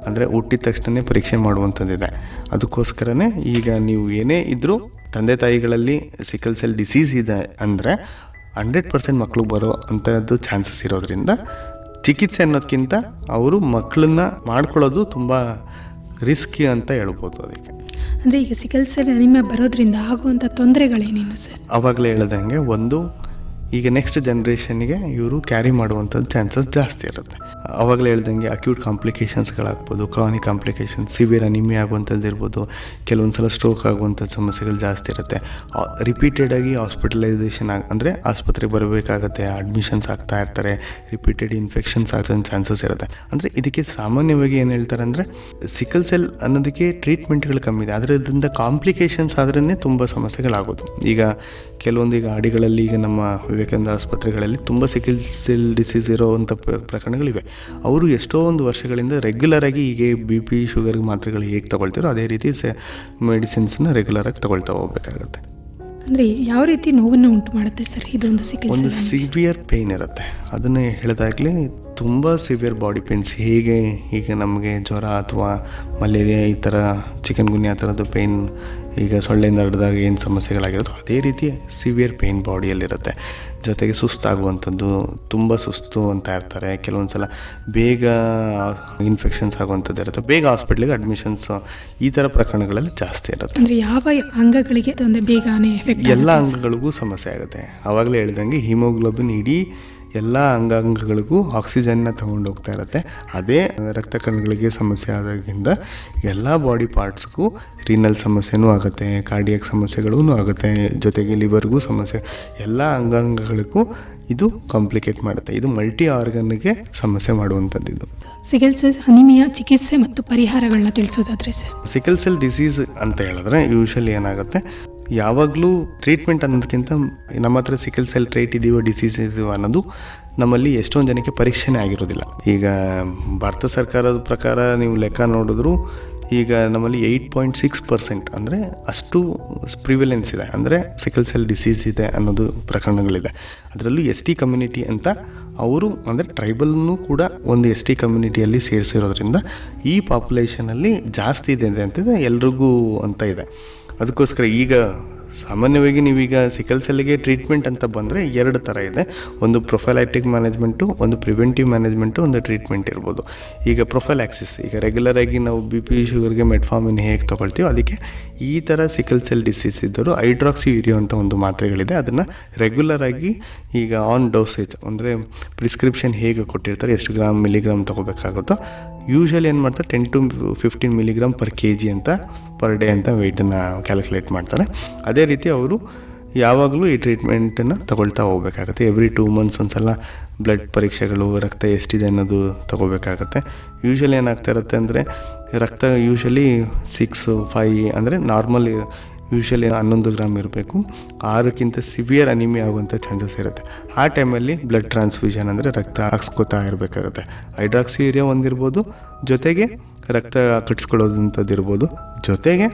ಅಂದರೆ ಹುಟ್ಟಿದ ತಕ್ಷಣವೇ ಪರೀಕ್ಷೆ ಮಾಡುವಂಥದ್ದಿದೆ. ಅದಕ್ಕೋಸ್ಕರನೇ ಈಗ ನೀವು ಏನೇ ಇದ್ದರೂ ತಂದೆ ತಾಯಿಗಳಲ್ಲಿ ಸಿಕಲ್ ಸೆಲ್ ಡಿಸೀಸ್ ಇದೆ ಅಂದರೆ ಹಂಡ್ರೆಡ್ ಪರ್ಸೆಂಟ್ ಮಕ್ಕಳು ಬರೋ ಅಂಥದ್ದು ಚಾನ್ಸಸ್ ಇರೋದ್ರಿಂದ ಚಿಕಿತ್ಸೆ ಅನ್ನೋದಕ್ಕಿಂತ ಅವರು ಮಕ್ಕಳನ್ನ ಮಾಡ್ಕೊಳ್ಳೋದು ತುಂಬ ರಿಸ್ಕಿ ಅಂತ ಹೇಳ್ಬೋದು ಅದಕ್ಕೆ. ಅಂದರೆ ಈಗ ಸಿಕೆಲ್ ಸೆಲ್ ಅನಿಮಿಯಾ ಬರೋದ್ರಿಂದ ಆಗುವಂಥ ತೊಂದರೆಗಳೇನೇನು ಸರ್? ಅವಾಗಲೇ ಹೇಳ್ದಂಗೆ ಒಂದು ಈಗ ನೆಕ್ಸ್ಟ್ ಜನ್ರೇಷನ್ಗೆ ಇವರು ಕ್ಯಾರಿ ಮಾಡುವಂಥದ್ದು ಚಾನ್ಸಸ್ ಜಾಸ್ತಿ ಇರುತ್ತೆ. ಆವಾಗಲೇ ಹೇಳ್ದಂಗೆ ಅಕ್ಯೂಟ್ ಕಾಂಪ್ಲಿಕೇಶನ್ಸ್ಗಳಾಗ್ಬೋದು ಕ್ರಾನಿಕ್ ಕಾಂಪ್ಲಿಕೇಶನ್ಸ್ ಸಿವಿಯರ್ ಅನಿಮಿ ಆಗುವಂಥದ್ದು ಇರ್ಬೋದು ಕೆಲವೊಂದು ಸಲ ಸ್ಟ್ರೋಕ್ ಆಗುವಂಥದ್ದು ಸಮಸ್ಯೆಗಳು ಜಾಸ್ತಿ ಇರುತ್ತೆ. ರಿಪೀಟೆಡಾಗಿ ಹಾಸ್ಪಿಟಲೈಸೇಷನ್ ಆಗ ಅಂದರೆ ಆಸ್ಪತ್ರೆಗೆ ಬರಬೇಕಾಗತ್ತೆ ಅಡ್ಮಿಷನ್ಸ್ ಆಗ್ತಾ ಇರ್ತಾರೆ ರಿಪೀಟೆಡ್ ಇನ್ಫೆಕ್ಷನ್ಸ್ ಆಗೋ ಚಾನ್ಸಸ್ ಇರುತ್ತೆ. ಅಂದರೆ ಇದಕ್ಕೆ ಸಾಮಾನ್ಯವಾಗಿ ಏನು ಹೇಳ್ತಾರೆ ಅಂದರೆ ಸಿಕಲ್ ಸೆಲ್ ಅನ್ನೋದಕ್ಕೆ ಟ್ರೀಟ್ಮೆಂಟ್ಗಳು ಕಮ್ಮಿ ಇದೆ. ಅದರಿಂದ ಕಾಂಪ್ಲಿಕೇಶನ್ಸ್ ಆದ್ರೇ ತುಂಬ ಸಮಸ್ಯೆಗಳಾಗೋದು. ಈಗ ಕೆಲವೊಂದು ಈಗ ಹಾಡಿಗಳಲ್ಲಿ ಈಗ ನಮ್ಮ ವಿವೇಕಾನಂದ ಆಸ್ಪತ್ರೆಗಳಲ್ಲಿ ತುಂಬ ಸಿಕಿಲ್ ಸಿಲ್ ಡಿಸೀಸ್ ಇರೋವಂಥ ಪ್ರಕರಣಗಳಿವೆ. ಅವರು ಎಷ್ಟೋ ಒಂದು ವರ್ಷಗಳಿಂದ ರೆಗ್ಯುಲರಾಗಿ ಹೀಗೆ ಬಿ ಪಿ ಶುಗರ್ಗೆ ಮಾತ್ರೆಗಳು ಹೇಗೆ ತಗೊಳ್ತಾರೋ ಅದೇ ರೀತಿ ಸೆ ಮೆಡಿಸಿನ್ಸ್ನ ರೆಗ್ಯುಲರಾಗಿ ತಗೊಳ್ತಾ ಹೋಗ್ಬೇಕಾಗತ್ತೆ. ಅಂದರೆ ಯಾವ ರೀತಿ ನೋವನ್ನು ಉಂಟು ಮಾಡುತ್ತೆ ಸರ್ ಇದೊಂದು ಸಿಕ್ಕಿ ಒಂದು ಸಿವಿಯರ್ ಪೇಯ್ನ್ ಇರುತ್ತೆ. ಅದನ್ನು ಹೇಳಿದಾಗಲೇ ತುಂಬ ಸಿವಿಯರ್ ಬಾಡಿ ಪೇಯ್ನ್ಸ್ ಹೇಗೆ ಈಗ ನಮಗೆ ಜ್ವರ ಅಥವಾ ಮಲೇರಿಯಾ ಈ ಥರ ಚಿಕನ್ ಗುನ್ಯಾ ಆ ಥರದ್ದು ಪೇಯ್ನ್ ಈಗ ಸೊಳ್ಳೆಯಿಂದ ಹರಿದಾಗ ಏನು ಸಮಸ್ಯೆಗಳಾಗಿರುತ್ತೋ ಅದೇ ರೀತಿ ಸಿವಿಯರ್ ಪೇಯ್ನ್ ಬಾಡಿಯಲ್ಲಿರುತ್ತೆ ಜೊತೆಗೆ ಸುಸ್ತಾಗುವಂಥದ್ದು ತುಂಬ ಸುಸ್ತು ಅಂತ ಇರ್ತಾರೆ ಕೆಲವೊಂದು ಸಲ ಬೇಗ ಇನ್ಫೆಕ್ಷನ್ಸ್ ಆಗುವಂಥದ್ದು ಇರುತ್ತೆ. ಬೇಗ ಹಾಸ್ಪಿಟ್ಲಿಗೆ ಅಡ್ಮಿಷನ್ಸ್ ಈ ಥರ ಪ್ರಕರಣಗಳಲ್ಲಿ ಜಾಸ್ತಿ ಇರುತ್ತೆ. ಅಂದರೆ ಯಾವ ಅಂಗಗಳಿಗೆ ಬೇಗನೆ ಎಫೆಕ್ಟ್ ಎಲ್ಲ ಅಂಗಗಳಿಗೂ ಸಮಸ್ಯೆ ಆಗುತ್ತೆ. ಆವಾಗಲೇ ಹೇಳ್ದಂಗೆ ಹಿಮೋಗ್ಲೋಬಿನ್ ಇಡೀ ಎಲ್ಲ ಅಂಗಾಂಗಗಳಿಗೂ ಆಕ್ಸಿಜನ್ನ ತಗೊಂಡು ಹೋಗ್ತಾ ಇರುತ್ತೆ. ಅದೇ ರಕ್ತ ಕಣಗಳಿಗೆ ಸಮಸ್ಯೆ ಆದಾಗಿಂದ ಎಲ್ಲ ಬಾಡಿ ಪಾರ್ಟ್ಸ್ಗೂ ರೀನಲ್ ಸಮಸ್ಯೆನೂ ಆಗುತ್ತೆ ಕಾರ್ಡಿಯಕ್ ಸಮಸ್ಯೆಗಳೂ ಆಗುತ್ತೆ ಜೊತೆಗೆ ಲಿವರ್ಗೂ ಸಮಸ್ಯೆ. ಎಲ್ಲ ಅಂಗಾಂಗಗಳಿಗೂ ಇದು ಕಾಂಪ್ಲಿಕೇಟ್ ಮಾಡುತ್ತೆ. ಇದು ಮಲ್ಟಿ ಆರ್ಗನ್ಗೆ ಸಮಸ್ಯೆ ಮಾಡುವಂಥದ್ದು ಇದು ಸಿಗಲ್ ಸೆಲ್ ಅನಿಮಿಯಾ ಚಿಕಿತ್ಸೆ ಮತ್ತು ಪರಿಹಾರಗಳನ್ನ ತಿಳಿಸೋದಾದ್ರೆ ಸರ್. ಸಿಕಲ್ ಸೆಲ್ ಡಿಸೀಸ್ ಅಂತ ಹೇಳಿದ್ರೆ ಯೂಶಲಿ ಏನಾಗುತ್ತೆ? ಯಾವಾಗಲೂ ಟ್ರೀಟ್ಮೆಂಟ್ ಅನ್ನೋದಕ್ಕಿಂತ ನಮ್ಮ ಹತ್ರ ಸಿಕಲ್ ಸೆಲ್ ಟ್ರೇಟ್ ಇದೆಯೋ ಡಿಸೀಸ್ ಅನ್ನೋದು ನಮ್ಮಲ್ಲಿ ಎಷ್ಟೊಂದು ಜನಕ್ಕೆ ಪರೀಕ್ಷೆನೇ ಆಗಿರೋದಿಲ್ಲ. ಈಗ ಭಾರತ ಸರ್ಕಾರದ ಪ್ರಕಾರ ನೀವು ಲೆಕ್ಕ ನೋಡಿದ್ರು ಈಗ ನಮ್ಮಲ್ಲಿ ಏಯ್ಟ್ ಪಾಯಿಂಟ್ ಸಿಕ್ಸ್ ಪರ್ಸೆಂಟ್ ಅಂದರೆ ಅಷ್ಟು ಪ್ರಿವಿಲೆನ್ಸ್ ಇದೆ. ಅಂದರೆ ಸಿಕಲ್ ಸೆಲ್ ಡಿಸೀಸ್ ಇದೆ ಅನ್ನೋದು ಪ್ರಕರಣಗಳಿದೆ. ಅದರಲ್ಲೂ ಎಸ್ ಟಿ ಕಮ್ಯುನಿಟಿ ಅಂತ ಅವರು ಅಂದರೆ ಟ್ರೈಬಲ್ನು ಕೂಡ ಒಂದು ಎಸ್ ಟಿ ಕಮ್ಯುನಿಟಿಯಲ್ಲಿ ಸೇರಿಸಿರೋದ್ರಿಂದ ಈ ಪಾಪ್ಯುಲೇಷನಲ್ಲಿ ಜಾಸ್ತಿ ಇದೆ ಅಂತಿದೆ ಎಲ್ರಿಗೂ ಅಂತ ಇದೆ. ಅದಕ್ಕೋಸ್ಕರ ಈಗ ಸಾಮಾನ್ಯವಾಗಿ ನೀವೀಗ ಸಿಕಲ್ ಸೆಲ್ಗೆ ಟ್ರೀಟ್ಮೆಂಟ್ ಅಂತ ಬಂದರೆ ಎರಡು ಥರ ಇದೆ. ಒಂದು ಪ್ರೊಫೈಲೈಟಿಕ್ ಮ್ಯಾನೇಜ್ಮೆಂಟು, ಒಂದು ಪ್ರಿವೆಂಟಿವ್ ಮ್ಯಾನೇಜ್ಮೆಂಟು, ಒಂದು ಟ್ರೀಟ್ಮೆಂಟ್ ಇರ್ಬೋದು. ಈಗ ಪ್ರೊಫೈಲ್ ಆಕ್ಸಿಸ್ ಈಗ ರೆಗ್ಯುಲರಾಗಿ ನಾವು ಬಿ ಪಿ ಶುಗರ್ಗೆ ಮೆಟ್ಫಾರ್ಮಿನ್ ಹೇಗೆ ತೊಗೊಳ್ತೀವೋ ಅದಕ್ಕೆ ಈ ಥರ ಸಿಕಲ್ ಸೆಲ್ ಡಿಸೀಸ್ ಇದ್ದರೂ ಹೈಡ್ರಾಕ್ಸಿ ಅಂತ ಒಂದು ಮಾತ್ರೆಗಳಿದೆ. ಅದನ್ನು ರೆಗ್ಯುಲರಾಗಿ ಈಗ ಆನ್ ಡೋಸೇಜ್ ಅಂದರೆ ಪ್ರಿಸ್ಕ್ರಿಪ್ಷನ್ ಹೇಗೆ ಕೊಟ್ಟಿರ್ತಾರೆ, ಎಷ್ಟು ಗ್ರಾಮ್, ಮಿಲಿಗ್ರಾಮ್ ತೊಗೋಬೇಕಾಗುತ್ತೋ, ಯೂಶಲಿ ಏನು ಮಾಡ್ತಾರೆ ten to fifteen milligram per K G ಅಂತ ಪರ್ ಡೇ ಅಂತ ವೆಯ್ಟನ್ನು ಕ್ಯಾಲ್ಕುಲೇಟ್ ಮಾಡ್ತಾರೆ. ಅದೇ ರೀತಿ ಅವರು ಯಾವಾಗಲೂ ಈ ಟ್ರೀಟ್ಮೆಂಟನ್ನು ತಗೊಳ್ತಾ ಹೋಗ್ಬೇಕಾಗತ್ತೆ. ಎವ್ರಿ ಟೂ ಮಂತ್ಸ್ ಒಂದ್ಸಲ ಬ್ಲಡ್ ಪರೀಕ್ಷೆಗಳು, ರಕ್ತ ಎಷ್ಟಿದೆ ಅನ್ನೋದು ತಗೋಬೇಕಾಗತ್ತೆ. ಯೂಶ್ವಲಿ ಏನಾಗ್ತಾ ಇರುತ್ತೆ ಅಂದರೆ ರಕ್ತ ಯೂಶ್ವಲಿ ಸಿಕ್ಸ್ ಫೈ ಅಂದರೆ ನಾರ್ಮಲ್ ಯೂಶ್ವಲಿ ಹನ್ನೊಂದು ಗ್ರಾಮ್ ಇರಬೇಕು. ಆರಕ್ಕಿಂತ ಸಿವಿಯರ್ ಅನಿಮಿ ಆಗುವಂಥ ಚಾನ್ಸಸ್ ಇರುತ್ತೆ. ಆ ಟೈಮಲ್ಲಿ ಬ್ಲಡ್ ಟ್ರಾನ್ಸ್ಫ್ಯೂಷನ್ ಅಂದರೆ ರಕ್ತ ಹಾಕ್ಸ್ಕೊತಾ ಇರಬೇಕಾಗುತ್ತೆ. ಹೈಡ್ರಾಕ್ಸಿ ಏರಿಯಾ ಒಂದಿರ್ಬೋದು, ಜೊತೆಗೆ ರಕ್ತ ಕಟ್ಸ್ಕೊಳ್ಳೋದಂಥದ್ದು ಇರ್ಬೋದು ಜೊತೆಗೆ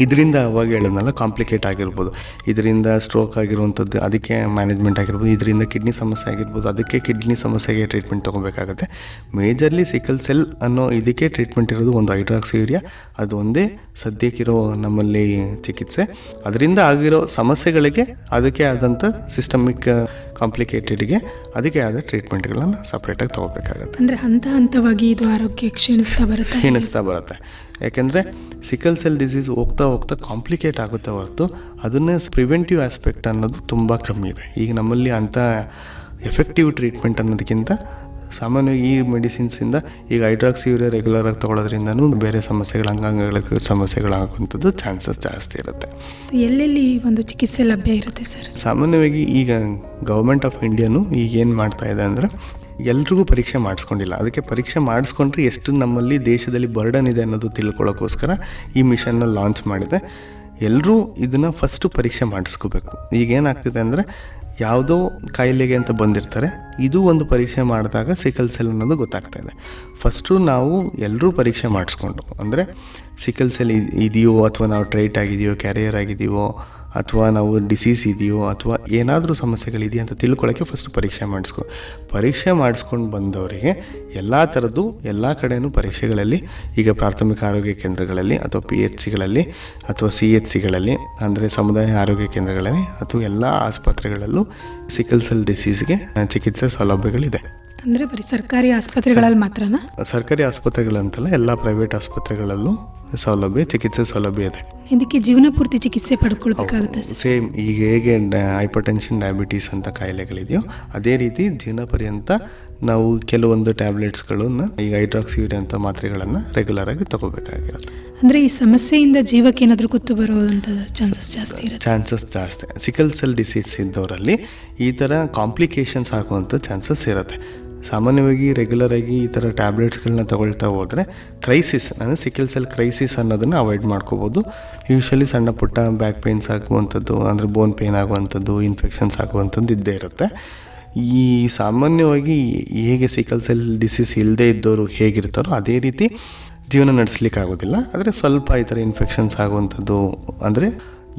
ಇದರಿಂದ ಅವಾಗ ಹೇಳೋದ್ನಲ್ಲ ಕಾಂಪ್ಲಿಕೇಟ್ ಆಗಿರ್ಬೋದು. ಇದರಿಂದ ಸ್ಟ್ರೋಕ್ ಆಗಿರುವಂಥದ್ದು ಅದಕ್ಕೆ ಮ್ಯಾನೇಜ್ಮೆಂಟ್ ಆಗಿರ್ಬೋದು ಇದರಿಂದ ಕಿಡ್ನಿ ಸಮಸ್ಯೆ ಆಗಿರ್ಬೋದು ಅದಕ್ಕೆ ಕಿಡ್ನಿ ಸಮಸ್ಯೆಗೆ ಟ್ರೀಟ್ಮೆಂಟ್ ತೊಗೋಬೇಕಾಗುತ್ತೆ. ಮೇಜರ್ಲಿ ಸಿಕಲ್ ಸೆಲ್ ಅನ್ನೋ ಇದಕ್ಕೆ ಟ್ರೀಟ್ಮೆಂಟ್ ಇರೋದು ಒಂದು ಹೈಡ್ರಾಕ್ಸಿಯೂರಿಯಾ ಅದು ಒಂದೇ ಸದ್ಯಕ್ಕಿರೋ ನಮ್ಮಲ್ಲಿ ಚಿಕಿತ್ಸೆ. ಅದರಿಂದ ಆಗಿರೋ ಸಮಸ್ಯೆಗಳಿಗೆ ಅದಕ್ಕೆ ಆದಂಥ ಸಿಸ್ಟಮಿಕ್ ಕಾಂಪ್ಲಿಕೇಟೆಡ್ಗೆ ಅದಕ್ಕೆ ಆದ ಟ್ರೀಟ್ಮೆಂಟ್ಗಳನ್ನು ಸಪ್ರೇಟಾಗಿ ತೊಗೋಬೇಕಾಗತ್ತೆ. ಅಂದರೆ ಹಂತ ಹಂತವಾಗಿ ಇದು ಆರೋಗ್ಯ ಕ್ಷೀಣಿಸ್ತಾ ಬರುತ್ತೆ. ಕ್ಷೀಣಿಸ್ತಾ ಬರುತ್ತೆ. ಯಾಕೆಂದರೆ ಸಿಕಲ್ ಸೆಲ್ ಡಿಸೀಸ್ ಹೋಗ್ತಾ ಹೋಗ್ತಾ ಕಾಂಪ್ಲಿಕೇಟ್ ಆಗುತ್ತೆ ಹೊರತು ಅದನ್ನೇ ಪ್ರಿವೆಂಟಿವ್ ಆಸ್ಪೆಕ್ಟ್ ಅನ್ನೋದು ತುಂಬ ಕಮ್ಮಿ ಇದೆ. ಈಗ ನಮ್ಮಲ್ಲಿ ಅಂಥ ಎಫೆಕ್ಟಿವ್ ಟ್ರೀಟ್ಮೆಂಟ್ ಅನ್ನೋದಕ್ಕಿಂತ ಸಾಮಾನ್ಯವಾಗಿ ಈ ಮೆಡಿಸಿನ್ಸಿಂದ ಈಗ ಹೈಡ್ರಾಕ್ಸಿಯೂರಿಯಾ ರೆಗ್ಯುಲರ್ ಆಗಿ ತೊಗೊಳೋದ್ರಿಂದನೂ ಬೇರೆ ಸಮಸ್ಯೆಗಳು ಅಂಗಾಂಗಗಳ ಸಮಸ್ಯೆಗಳಾಗುವಂಥದ್ದು ಚಾನ್ಸಸ್ ಜಾಸ್ತಿ ಇರುತ್ತೆ. ಎಲ್ಲೆಲ್ಲಿ ಈ ಒಂದು ಚಿಕಿತ್ಸೆ ಲಭ್ಯ ಇರುತ್ತೆ ಸರ್? ಸಾಮಾನ್ಯವಾಗಿ ಈಗ ಗೌರ್ಮೆಂಟ್ ಆಫ್ ಇಂಡಿಯಾನು ಈಗ ಏನು ಮಾಡ್ತಾ ಇದೆ ಅಂದರೆ ಎಲ್ರಿಗೂ ಪರೀಕ್ಷೆ ಮಾಡಿಸ್ಕೊಂಡಿಲ್ಲ. ಅದಕ್ಕೆ ಪರೀಕ್ಷೆ ಮಾಡಿಸ್ಕೊಂಡ್ರೆ ಎಷ್ಟು ನಮ್ಮಲ್ಲಿ ದೇಶದಲ್ಲಿ ಬರ್ಡನ್ ಇದೆ ಅನ್ನೋದು ತಿಳ್ಕೊಳ್ಳೋಕ್ಕೋಸ್ಕರ ಈ ಮಿಷನ್ನ ಲಾಂಚ್ ಮಾಡಿದೆ. ಎಲ್ಲರೂ ಇದನ್ನು ಫಸ್ಟು ಪರೀಕ್ಷೆ ಮಾಡಿಸ್ಕೋಬೇಕು. ಈಗ ಏನಾಗ್ತಿದೆ ಅಂದರೆ ಯಾವುದೋ ಕಾಯಿಲೆಗೆ ಅಂತ ಬಂದಿರ್ತಾರೆ. ಇದು ಒಂದು ಪರೀಕ್ಷೆ ಮಾಡಿದಾಗ ಸಿಕಲ್ ಸೆಲ್ ಅನ್ನೋದು ಗೊತ್ತಾಗ್ತಾ ಇದೆ. ಫಸ್ಟು ನಾವು ಎಲ್ಲರೂ ಪರೀಕ್ಷೆ ಮಾಡಿಸ್ಕೊಂಡು. ಅಂದರೆ ಸಿಕಲ್ ಸೆಲ್ ಇದೆಯೋ ಅಥವಾ ನಾವು ಟ್ರೈಟ್ ಆಗಿದೆಯೋ ಕ್ಯಾರಿಯರ್ ಆಗಿದೆಯೋ ಅಥವಾ ನಾವು ಡಿಸೀಸ್ ಇದೆಯೋ ಅಥವಾ ಏನಾದರೂ ಸಮಸ್ಯೆಗಳಿದೆಯಾ ಅಂತ ತಿಳ್ಕೊಳ್ಳೋಕ್ಕೆ ಫಸ್ಟ್ ಪರೀಕ್ಷೆ ಮಾಡಿಸ್ಕೊ. ಪರೀಕ್ಷೆ ಮಾಡಿಸ್ಕೊಂಡು ಬಂದವರಿಗೆ ಎಲ್ಲ ಥರದ್ದು ಎಲ್ಲ ಕಡೆಯೂ ಪರೀಕ್ಷೆಗಳಲ್ಲಿ ಈಗ ಪ್ರಾಥಮಿಕ ಆರೋಗ್ಯ ಕೇಂದ್ರಗಳಲ್ಲಿ ಅಥವಾ ಪಿ ಎಚ್ ಸಿಗಳಲ್ಲಿ ಅಥವಾ ಸಿ ಎಚ್ ಸಿಗಳಲ್ಲಿ ಅಂದರೆ ಸಮುದಾಯ ಆರೋಗ್ಯ ಕೇಂದ್ರಗಳಲ್ಲಿ ಅಥವಾ ಎಲ್ಲ ಆಸ್ಪತ್ರೆಗಳಲ್ಲೂ ಸಿಕಲ್ ಸೆಲ್ ಡಿಸೀಸ್ಗೆ ಚಿಕಿತ್ಸೆ ಸೌಲಭ್ಯಗಳಿದೆ. ಅಂದರೆ ಬರೀ ಸರ್ಕಾರಿ ಆಸ್ಪತ್ರೆಗಳಲ್ಲಿ ಮಾತ್ರನಾ? ಸರ್ಕಾರಿ ಆಸ್ಪತ್ರೆಗಳಂತಲ್ಲ ಎಲ್ಲ ಪ್ರೈವೇಟ್ ಆಸ್ಪತ್ರೆಗಳಲ್ಲೂ ಸೌಲಭ್ಯ ಚಿಕಿತ್ಸೆ ಸೌಲಭ್ಯ ಇದೆ. ಇದಕ್ಕೆ ಜೀವನ ಪೂರ್ತಿ ಚಿಕಿತ್ಸೆ ಪಡ್ಕೊಳ್ಬೇಕಾಗುತ್ತೆ ಸೇಮ್ ಈಗ ಹೇಗೆ ಹೈಪರ್ ಟೆನ್ಷನ್ ಡಯಾಬಿಟೀಸ್ ಅಂತ ಕಾಯಿಲೆಗಳಿದೆಯೋ ಅದೇ ರೀತಿ ಜೀವನ ಪರ್ಯಂತ ನಾವು ಕೆಲವೊಂದು ಟ್ಯಾಬ್ಲೆಟ್ಸ್ಗಳನ್ನು ಈಗ ಹೈಡ್ರಾಕ್ಸಿಡ್ ಅಂತ ಮಾತ್ರೆಗಳನ್ನು ರೆಗ್ಯುಲರ್ ಆಗಿ ತಗೋಬೇಕಾಗಿರುತ್ತೆ. ಅಂದರೆ ಈ ಸಮಸ್ಯೆಯಿಂದ ಜೀವಕ್ಕೆ ಏನಾದರೂ ಕುತ್ತು ಬರುವಂಥ ಚಾನ್ಸಸ್ ಜಾಸ್ತಿ ಇರುತ್ತೆ. ಚಾನ್ಸಸ್ ಜಾಸ್ತಿ. ಸಿಕಲ್ ಸೆಲ್ ಡಿಸೀಸ್ ಇದ್ದವರಲ್ಲಿ ಈ ಥರ ಕಾಂಪ್ಲಿಕೇಶನ್ಸ್ ಆಗುವಂಥ ಚಾನ್ಸಸ್ ಇರುತ್ತೆ. ಸಾಮಾನ್ಯವಾಗಿ ರೆಗ್ಯುಲರ್ ಆಗಿ ಈ ಥರ ಟ್ಯಾಬ್ಲೆಟ್ಸ್ಗಳನ್ನ ತಗೊಳ್ತಾ ಹೋದರೆ ಕ್ರೈಸಿಸ್ ಅಂದರೆ ಸಿಕಲ್ ಸೆಲ್ ಕ್ರೈಸಿಸ್ ಅನ್ನೋದನ್ನು ಅವಾಯ್ಡ್ ಮಾಡ್ಕೋಬೋದು. ಯೂಶ್ವಲಿ ಸಣ್ಣ ಪುಟ್ಟ ಬ್ಯಾಕ್ ಪೇನ್ಸ್ ಆಗುವಂಥದ್ದು, ಅಂದರೆ ಬೋನ್ ಪೇನ್ ಆಗುವಂಥದ್ದು ಇನ್ಫೆಕ್ಷನ್ಸ್ ಆಗುವಂಥದ್ದು ಇದ್ದೇ ಇರುತ್ತೆ. ಈ ಸಾಮಾನ್ಯವಾಗಿ ಹೇಗೆ ಸಿಕಲ್ ಸೆಲ್ ಡಿಸೀಸ್ ಇಲ್ಲದೆ ಇದ್ದವರು ಹೇಗಿರ್ತಾರೋ ಅದೇ ರೀತಿ ಜೀವನ ನಡೆಸಲಿಕ್ಕೆ ಆಗೋದಿಲ್ಲ ಆದರೆ ಸ್ವಲ್ಪ ಈ ಥರ ಇನ್ಫೆಕ್ಷನ್ಸ್ ಆಗುವಂಥದ್ದು, ಅಂದರೆ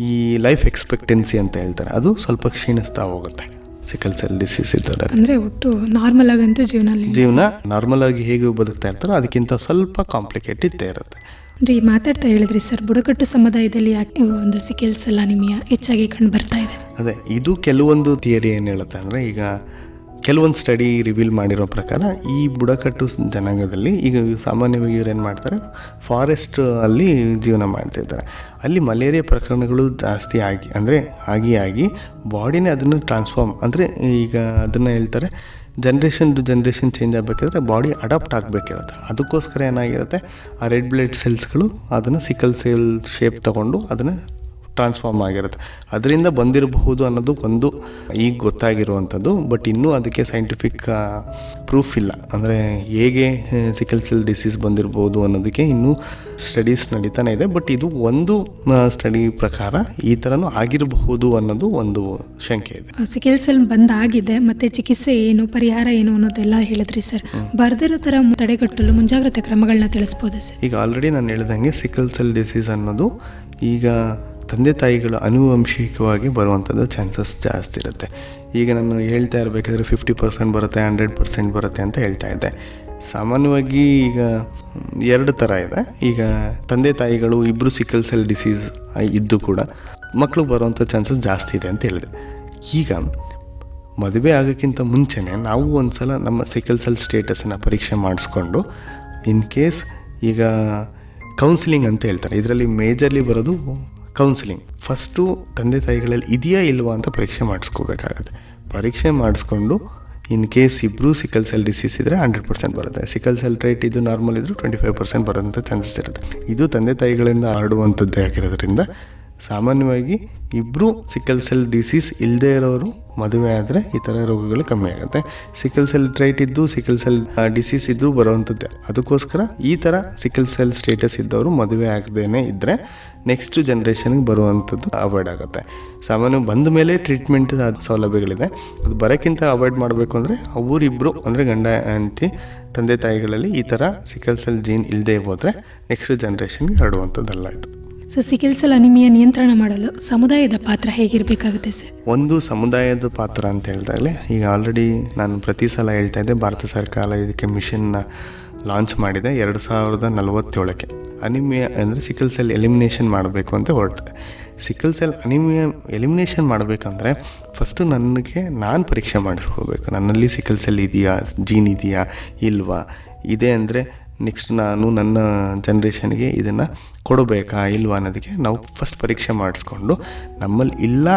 ಈ ಲೈಫ್ ಎಕ್ಸ್ಪೆಕ್ಟೆನ್ಸಿ ಅಂತ ಹೇಳ್ತಾರೆ, ಅದು ಸ್ವಲ್ಪ ಕ್ಷೀಣಿಸ್ತಾ ಹೋಗುತ್ತೆ. ಸಿಕಲ್ ಸೆಲ್ ಡಿಸೀಸ್ ಇದ್ದಾರೆ ಅಂದರೆ ಒಟ್ಟು ನಾರ್ಮಲ್ ಆಗಂತೂ ಜೀವನದಲ್ಲಿ. ಜೀವನ ನಾರ್ಮಲ್ ಆಗಿ ಹೇಗೆ ಬದುಕ್ತಾ ಇರ್ತಾರೋ ಅದಕ್ಕಿಂತ ಸ್ವಲ್ಪ ಕಾಂಪ್ಲಿಕೇಟ್ ಇದ್ದೇ ಇರುತ್ತೆ. ಅಂದರೆ ಈ ಮಾತಾಡ್ತಾ ಹೇಳಿದ್ರಿ ಸರ್ ಬುಡಕಟ್ಟು ಸಮುದಾಯದಲ್ಲಿ ಯಾಕೆ ಒಂದು ಸಿಕಲ್ ಸೆಲ್ ಅನಿಮಿಯಾ ಹೆಚ್ಚಾಗಿ ಕಂಡು ಬರ್ತಾ ಇದೆ? ಅದೇ ಇದು ಕೆಲವೊಂದು ಥಿಯರಿ ಏನು ಹೇಳುತ್ತೆ ಅಂದರೆ ಈಗ ಕೆಲವೊಂದು ಸ್ಟಡಿ ರಿವೀಲ್ ಮಾಡಿರೋ ಪ್ರಕಾರ ಈ ಬುಡಕಟ್ಟು ಜನಾಂಗದಲ್ಲಿ ಈಗ ಸಾಮಾನ್ಯವಾಗಿ ಇವ್ರು ಏನು ಮಾಡ್ತಾರೆ? ಫಾರೆಸ್ಟ್ ಅಲ್ಲಿ ಜೀವನ ಮಾಡ್ತಿರ್ತಾರೆ. ಅಲ್ಲಿ ಮಲೇರಿಯಾ ಪ್ರಕರಣಗಳು ಜಾಸ್ತಿ ಆಗಿ, ಅಂದರೆ ಆಗಿ ಆಗಿ ಬಾಡಿನೇ ಅದನ್ನು ಟ್ರಾನ್ಸ್ಫಾರ್ಮ್ ಅಂದರೆ ಈಗ ಅದನ್ನು ಹೇಳ್ತಾರೆ ಜನ್ರೇಷನ್ ಟು ಜನ್ರೇಷನ್ ಚೇಂಜ್ ಆಗಬೇಕಾದ್ರೆ ಬಾಡಿ ಅಡಾಪ್ಟ್ ಆಗಬೇಕಿರುತ್ತೆ. ಅದಕ್ಕೋಸ್ಕರ ಏನಾಗಿರುತ್ತೆ? ಆ ರೆಡ್ ಬ್ಲಡ್ ಸೆಲ್ಸ್ಗಳು ಅದನ್ನು ಸಿಕಲ್ ಸೆಲ್ ಶೇಪ್ ತಗೊಂಡು ಅದನ್ನು ಟ್ರಾನ್ಸ್ಫಾರ್ಮ್ ಆಗಿರುತ್ತೆ. ಅದರಿಂದ ಬಂದಿರಬಹುದು ಅನ್ನೋದು ಒಂದು ಈಗ ಗೊತ್ತಾಗಿರುವಂಥದ್ದು ಬಟ್ ಇನ್ನೂ ಅದಕ್ಕೆ ಸೈಂಟಿಫಿಕ್ ಪ್ರೂಫ್ ಇಲ್ಲ. ಅಂದರೆ ಹೇಗೆ ಸಿಕಲ್ ಸೆಲ್ ಡಿಸೀಸ್ ಬಂದಿರ್ಬೋದು ಅನ್ನೋದಕ್ಕೆ ಇನ್ನೂ ಸ್ಟಡೀಸ್ ನಡೀತಾನೆ ಇದೆ ಬಟ್ ಇದು ಒಂದು ಸ್ಟಡಿ ಪ್ರಕಾರ ಈ ಥರನೂ ಆಗಿರಬಹುದು ಅನ್ನೋದು ಒಂದು ಶಂಕೆ ಇದೆ. ಸಿಕಲ್ ಸೆಲ್ ಬಂದಾಗಿದೆ ಮತ್ತು ಚಿಕಿತ್ಸೆ ಏನು ಪರಿಹಾರ ಏನು ಅನ್ನೋದೆಲ್ಲ ಹೇಳಿದ್ರಿ ಸರ್. ಬರ್ದಿರೋ ಥರ ತಡೆಗಟ್ಟಲು ಮುಂಜಾಗ್ರತೆ ಕ್ರಮಗಳನ್ನ ತಿಳಿಸ್ಬೋದಾ ಸರ್? ಈಗ ಆಲ್ರೆಡಿ ನಾನು ಹೇಳ್ದಂಗೆ ಸಿಕಲ್ ಸೆಲ್ ಡಿಸೀಸ್ ಅನ್ನೋದು ಈಗ ತಂದೆ ತಾಯಿಗಳು ಅನುವಂಶಿಕವಾಗಿ ಬರುವಂಥದ್ದು ಚಾನ್ಸಸ್ ಜಾಸ್ತಿ ಇರುತ್ತೆ. ಈಗ ನಾನು ಹೇಳ್ತಾ ಇರಬೇಕಾದ್ರೆ ಫಿಫ್ಟಿ ಪರ್ಸೆಂಟ್ ಬರುತ್ತೆ ಹಂಡ್ರೆಡ್ ಪರ್ಸೆಂಟ್ ಬರುತ್ತೆ ಅಂತ ಹೇಳ್ತಾ ಇದ್ದೆ. ಸಾಮಾನ್ಯವಾಗಿ ಈಗ ಎರಡು ಥರ ಇದೆ. ಈಗ ತಂದೆ ತಾಯಿಗಳು ಇಬ್ಬರು ಸಿಕಲ್ ಸೆಲ್ ಡಿಸೀಸ್ ಇದ್ದು ಕೂಡ ಮಕ್ಕಳು ಬರುವಂಥ ಚಾನ್ಸಸ್ ಜಾಸ್ತಿ ಇದೆ ಅಂತ ಹೇಳಿದೆ. ಈಗ ಮದುವೆ ಆಗೋಕ್ಕಿಂತ ಮುಂಚೆನೇ ನಾವು ಒಂದು ಸಲ ನಮ್ಮ ಸಿಕಲ್ ಸೆಲ್ ಸ್ಟೇಟಸನ್ನು ಪರೀಕ್ಷೆ ಮಾಡಿಸ್ಕೊಂಡು ಇನ್ ಕೇಸ್ ಈಗ ಕೌನ್ಸಿಲಿಂಗ್ ಅಂತ ಹೇಳ್ತಾರೆ. ಇದರಲ್ಲಿ ಮೇಜರ್ಲಿ ಬರೋದು ಕೌನ್ಸಿಲಿಂಗ್ ಫಸ್ಟು ತಂದೆ ತಾಯಿಗಳಲ್ಲಿ ಇದೆಯಾ ಇಲ್ವಾ ಅಂತ ಪರೀಕ್ಷೆ ಮಾಡಿಸ್ಕೋಬೇಕಾಗತ್ತೆ. ಪರೀಕ್ಷೆ ಮಾಡಿಸ್ಕೊಂಡು ಇನ್ ಕೇಸ್ ಇಬ್ಬರು ಸಿಕಲ್ ಸೆಲ್ ಡಿಸೀಸ್ ಇದ್ದರೆ ಹಂಡ್ರೆಡ್ ಪರ್ಸೆಂಟ್ ಬರುತ್ತೆ. ಸಿಕಲ್ ಸೆಲ್ ರೇಟ್ ಇದು ನಾರ್ಮಲ್ ಇದ್ದರೂ ಟ್ವೆಂಟಿ ಫೈವ್ ಪರ್ಸೆಂಟ್ ಬರೋಂಥ ಚಾನ್ಸಸ್ ಇರುತ್ತೆ. ಇದು ತಂದೆ ತಾಯಿಗಳಿಂದ ಹರಡುವಂಥದ್ದೇ ಆಗಿರೋದ್ರಿಂದ ಸಾಮಾನ್ಯವಾಗಿ ಇಬ್ಬರು ಸಿಕಲ್ ಸೆಲ್ ಡಿಸೀಸ್ ಇಲ್ಲದೇ ಇರೋರು ಮದುವೆ ಆದರೆ ಈ ಥರ ರೋಗಗಳು ಕಮ್ಮಿ ಆಗುತ್ತೆ. ಸಿಕಲ್ ಸೆಲ್ ಟ್ರೈಟ್ ಇದ್ದು ಸಿಕಲ್ ಸೆಲ್ ಡಿಸೀಸ್ ಇದ್ದರೂ ಬರುವಂಥದ್ದೇ. ಅದಕ್ಕೋಸ್ಕರ ಈ ಥರ ಸಿಕಲ್ ಸೆಲ್ ಸ್ಟೇಟಸ್ ಇದ್ದವರು ಮದುವೆ ಆಗದೇನೆ ಇದ್ದರೆ ನೆಕ್ಸ್ಟ್ ಜನ್ರೇಷನ್ಗೆ ಬರುವಂಥದ್ದು ಅವಾಯ್ಡ್ ಆಗುತ್ತೆ. ಸಾಮಾನ್ಯ ಬಂದ ಮೇಲೆ ಟ್ರೀಟ್ಮೆಂಟ್ ಸೌಲಭ್ಯಗಳಿದೆ. ಅದು ಬರೋಕ್ಕಿಂತ ಅವಾಯ್ಡ್ ಮಾಡಬೇಕು ಅಂದರೆ ಅವರಿಬ್ಬರು ಅಂದರೆ ಗಂಡ, ಹೆಂಡತಿ, ತಂದೆ ತಾಯಿಗಳಲ್ಲಿ ಈ ಥರ ಸಿಕಲ್ ಸೆಲ್ ಜೀನ್ ಇಲ್ಲದೆ ಹೋದರೆ ನೆಕ್ಸ್ಟ್ ಜನ್ರೇಷನ್ಗೆ ಹರಡುವಂಥದ್ದಲ್ಲ ಇದು. ಸೊ ಸಿಕಿಲ್ ಸೆಲ್ ಅನಿಮಿಯಾ ನಿಯಂತ್ರಣ ಮಾಡಲು ಸಮುದಾಯದ ಪಾತ್ರ ಹೇಗಿರಬೇಕಾಗುತ್ತೆ ಸರ್ ಒಂದು ಸಮುದಾಯದ ಪಾತ್ರ ಅಂತ ಹೇಳಿದಾಗಲೇ, ಈಗ ಆಲ್ರೆಡಿ ನಾನು ಪ್ರತಿ ಸಲ ಹೇಳ್ತಾ ಇದ್ದೆ, ಭಾರತ ಸರ್ಕಾರ ಇದಕ್ಕೆ ಮಿಷನ್ನ ಲಾಂಚ್ ಮಾಡಿದೆ ಎರಡು ಸಾವಿರದ ನಲವತ್ತೇಳಕ್ಕೆ. ಅನಿಮಿಯ ಅಂದರೆ ಸಿಕಲ್ ಸೆಲ್ ಎಲಿಮಿನೇಷನ್ ಮಾಡಬೇಕು ಅಂತ ಹೊರಟಿದೆ ಸಿಕಲ್ ಸೆಲ್ ಅನಿಮಿಯಾ ಎಲಿಮಿನೇಷನ್ ಮಾಡಬೇಕಂದ್ರೆ ಫಸ್ಟು ನನಗೆ ನಾನು ಪರೀಕ್ಷೆ ಮಾಡಿಸ್ಕೋಬೇಕು. ನನ್ನಲ್ಲಿ ಸಿಕಲ್ ಸೆಲ್ ಇದೆಯಾ ಜೀನ್ ಇದೆಯಾ, ಇಲ್ವಾ? ಇದೆ ಅಂದರೆ ನೆಕ್ಸ್ಟ್ ನಾನು ನನ್ನ ಜನ್ರೇಷನ್ಗೆ ಇದನ್ನು ಕೊಡಬೇಕಾ ಇಲ್ವಾ ಅನ್ನೋದಕ್ಕೆ ನಾವು ಫಸ್ಟ್ ಪರೀಕ್ಷೆ ಮಾಡಿಸ್ಕೊಂಡು ನಮ್ಮಲ್ಲಿ ಇಲ್ಲ,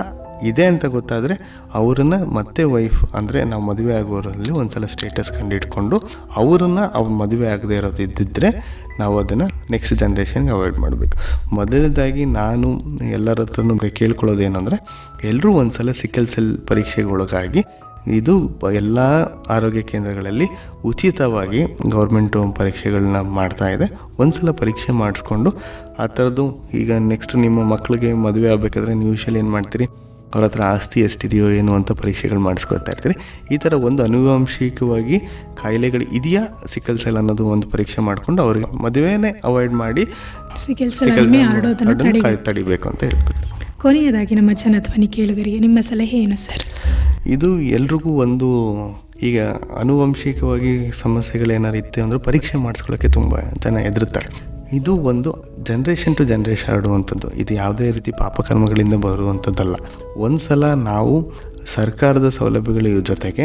ಇದೆ ಅಂತ ಗೊತ್ತಾದರೆ ಅವರನ್ನು ಮತ್ತೆ ವೈಫ್ ಅಂದರೆ ನಾವು ಮದುವೆ ಆಗೋರಲ್ಲಿ ಒಂದು ಸಲ ಸ್ಟೇಟಸ್ ಕಂಡಿಡ್ಕೊಂಡು ಅವರನ್ನು ಅವ್ರು ಮದುವೆ ಆಗದೆ ಇರೋದು ಇದ್ದಿದ್ದರೆ ನಾವು ಅದನ್ನು ನೆಕ್ಸ್ಟ್ ಜನ್ರೇಷನ್ಗೆ ಅವಾಯ್ಡ್ ಮಾಡಬೇಕು. ಮೊದಲನೇದಾಗಿ ನಾನು ಎಲ್ಲರ ಹತ್ರನೂ ಕೇಳ್ಕೊಳ್ಳೋದೇನು ಅಂದರೆ ಎಲ್ಲರೂ ಒಂದು ಸಲ ಸಿಕ್ಕಲ್ ಸೆಲ್ ಪರೀಕ್ಷೆಗೆ ಒಳಗಾಗಿ ಇದು ಎಲ್ಲ ಆರೋಗ್ಯ ಕೇಂದ್ರಗಳಲ್ಲಿ ಉಚಿತವಾಗಿ ಗೌರ್ಮೆಂಟು ಪರೀಕ್ಷೆಗಳನ್ನ ಮಾಡ್ತಾ ಇದೆ. ಒಂದ್ಸಲ ಪರೀಕ್ಷೆ ಮಾಡಿಸ್ಕೊಂಡು ಆ ಥರದ್ದು ಈಗ ನೆಕ್ಸ್ಟ್ ನಿಮ್ಮ ಮಕ್ಕಳಿಗೆ ಮದುವೆ ಆಗಬೇಕಾದ್ರೆ ನೀವು ಯೂಶಲಿ ಏನು ಮಾಡ್ತೀರಿ? ಅವ್ರ ಹತ್ರ ಆಸ್ತಿ ಎಷ್ಟಿದೆಯೋ ಏನು ಅಂತ ಪರೀಕ್ಷೆಗಳು ಮಾಡಿಸ್ಕೊತಾ ಇರ್ತೀರಿ. ಈ ಥರ ಒಂದು ಅನುವಂಶಿಕವಾಗಿ ಕಾಯಿಲೆಗಳು ಇದೆಯಾ? ಸಿಕ್ಕಲ್ ಸೆಲ್ ಅನ್ನೋದು ಒಂದು ಪರೀಕ್ಷೆ ಮಾಡಿಕೊಂಡು ಅವ್ರಿಗೆ ಮದುವೆನೇ ಅವಾಯ್ಡ್ ಮಾಡಿ ಸೆಲ್ ಸಿಕ್ಕಲ್ ಸೆಲ್ ತಡಿಬೇಕು ಅಂತ ಹೇಳ್ಕೊಳ್ತೀನಿ. ಕೊನೆಯದಾಗಿ ನಮ್ಮ ಜನಧ್ವನಿ ಕೇಳುಗರಿಗೆ ನಿಮ್ಮ ಸಲಹೆ ಏನು ಸರ್? ಇದು ಎಲ್ರಿಗೂ ಒಂದು ಈಗ ಆನುವಂಶಿಕವಾಗಿ ಸಮಸ್ಯೆಗಳೇನಾರು ಇತ್ತು ಅಂದ್ರೆ ಪರೀಕ್ಷೆ ಮಾಡಿಸ್ಕೊಳ್ಳೋಕ್ಕೆ ತುಂಬ ಜನ ಎದುರುತ್ತಾರೆ ಇದು ಒಂದು ಜನ್ರೇಷನ್ ಟು ಜನ್ರೇಷನ್ ಹರಡುವಂಥದ್ದು ಇದು ಯಾವುದೇ ರೀತಿ ಪಾಪಕರ್ಮಗಳಿಂದ ಬರುವಂಥದ್ದಲ್ಲ. ಒಂದು ಸಲ ನಾವು ಸರ್ಕಾರದ ಸೌಲಭ್ಯಗಳ ಜೊತೆಗೆ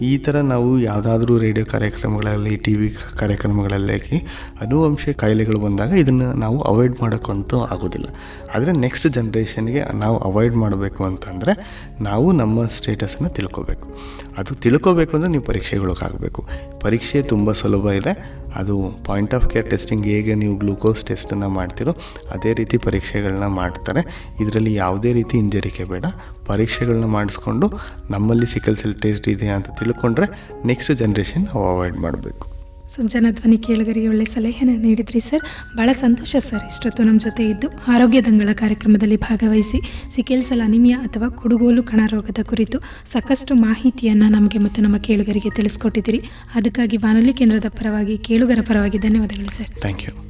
ಈ ಥರ ನಾವು ಯಾವುದಾದ್ರೂ ರೇಡಿಯೋ ಕಾರ್ಯಕ್ರಮಗಳಲ್ಲಿ ಟಿ ವಿ ಕಾರ್ಯಕ್ರಮಗಳಲ್ಲಿ ಅನುವಂಶ ಕಾಯಿಲೆಗಳು ಬಂದಾಗ ಇದನ್ನು ನಾವು ಅವಾಯ್ಡ್ ಮಾಡೋಕ್ಕಂತೂ ಆಗೋದಿಲ್ಲ. ಆದರೆ ನೆಕ್ಸ್ಟ್ ಜನ್ರೇಷನ್ಗೆ ನಾವು ಅವಾಯ್ಡ್ ಮಾಡಬೇಕು ಅಂತಂದರೆ ನಾವು ನಮ್ಮ ಸ್ಟೇಟಸನ್ನು ತಿಳ್ಕೊಬೇಕು. ಅದು ತಿಳ್ಕೊಬೇಕು ಅಂದರೆ ನೀವು ಪರೀಕ್ಷೆಗಳಿಗಾಗಬೇಕು ಪರೀಕ್ಷೆ ತುಂಬ ಸುಲಭ ಇದೆ. ಅದು ಪಾಯಿಂಟ್ ಆಫ್ ಕೇರ್ ಟೆಸ್ಟಿಂಗ್ ಹೇಗೆ ನೀವು ಗ್ಲೂಕೋಸ್ ಟೆಸ್ಟನ್ನು ಮಾಡ್ತೀರೋ, ಅದೇ ರೀತಿ ಪರೀಕ್ಷೆಗಳನ್ನ ಮಾಡ್ತಾರೆ. ಇದರಲ್ಲಿ ಯಾವುದೇ ರೀತಿ ಹಿಂಜರಿಕೆ ಬೇಡ. ಪರೀಕ್ಷೆಗಳನ್ನ ಮಾಡಿಸ್ಕೊಂಡು ನಮ್ಮಲ್ಲಿ ಸಿಕಲ್ ಸೆಲ್ ಟೆಸ್ಟ್ ಇದೆ ಅಂತ ತಿಳ್ಕೊಂಡ್ರೆ ನೆಕ್ಸ್ಟ್ ಜನ್ರೇಷನ್ ನಾವು ಅವಾಯ್ಡ್ ಮಾಡಬೇಕು. ಸೊ ಜನಧ್ವನಿ ಕೇಳುಗರಿಗೆ ಒಳ್ಳೆ ಸಲಹೆಯನ್ನು ನೀಡಿದ್ರಿ ಸರ್. ಭಾಳ ಸಂತೋಷ ಸರ್ ಇಷ್ಟೊತ್ತು ನಮ್ಮ ಜೊತೆ ಇದ್ದು. ಆರೋಗ್ಯ ದಂಗಳ ಕಾರ್ಯಕ್ರಮದಲ್ಲಿ ಭಾಗವಹಿಸಿ ಸಿಕೆಲ್ ಸೆಲ್ ಅನಿಮಿಯಾ ಅಥವಾ ಕುಡುಗೋಲು ಕಣ ರೋಗದ ಕುರಿತು ಸಾಕಷ್ಟು ಮಾಹಿತಿಯನ್ನು ನಮಗೆ ಮತ್ತು ನಮ್ಮ ಕೇಳುಗರಿಗೆ ತಿಳಿಸ್ಕೊಟ್ಟಿದ್ದೀರಿ. ಅದಕ್ಕಾಗಿ ಬಾನುಲಿ ಕೇಂದ್ರದ ಪರವಾಗಿ ಕೇಳುಗರ ಪರವಾಗಿ ಧನ್ಯವಾದಗಳು ಸರ್. ಥ್ಯಾಂಕ್ ಯು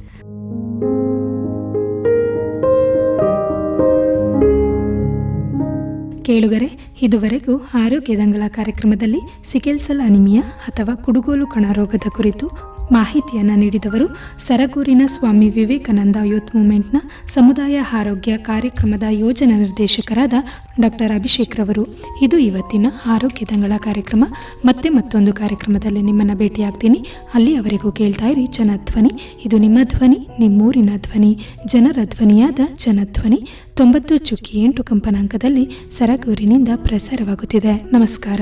ಕೇಳುಗರೆ ಇದುವರೆಗೂ ಆರೋಗ್ಯದಂಗಳ ಕಾರ್ಯಕ್ರಮದಲ್ಲಿ ಸಿಕೆಲ್ಸಲ್ ಅನಿಮಿಯಾ ಅಥವಾ ಕುಡುಗೋಲು ಕಣ ರೋಗದ ಕುರಿತು ಮಾಹಿತಿಯನ್ನು ನೀಡಿದವರು ಸರಗೂರಿನ ಸ್ವಾಮಿ ವಿವೇಕಾನಂದ ಯೂತ್ ಮೂವ್ಮೆಂಟ್ನ ಸಮುದಾಯ ಆರೋಗ್ಯ ಕಾರ್ಯಕ್ರಮದ ಯೋಜನಾ ನಿರ್ದೇಶಕರಾದ ಡಾಕ್ಟರ್ ಅಭಿಷೇಕ್ ರವರು. ಇದು ಇವತ್ತಿನ ಆರೋಗ್ಯ ದಂಗಳ ಕಾರ್ಯಕ್ರಮ. ಮತ್ತೆ ಮತ್ತೊಂದು ಕಾರ್ಯಕ್ರಮದಲ್ಲಿ ನಿಮ್ಮನ್ನು ಭೇಟಿಯಾಗ್ತೀನಿ. ಅಲ್ಲಿಯವರೆಗೂ ಕೇಳ್ತಾ ಇರಿ ಜನಧ್ವನಿ. ಇದು ನಿಮ್ಮ ಧ್ವನಿ, ನಿಮ್ಮೂರಿನ ಧ್ವನಿ, ಜನರ ಧ್ವನಿಯಾದ ಜನಧ್ವನಿ. ತೊಂಬತ್ತು ಚುಕ್ಕಿ ಎಂಟು ಕಂಪನಾಂಕದಲ್ಲಿ ಸರಗೂರಿನಿಂದ ಪ್ರಸಾರವಾಗುತ್ತಿದೆ. ನಮಸ್ಕಾರ.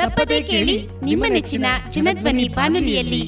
ತಪ್ಪದೇ ಕೇಳಿ ನಿಮ್ಮ ನೆಚ್ಚಿನ ಚಿನ್ನಧ್ವನಿ ಬಾನುಲಿಯಲ್ಲಿ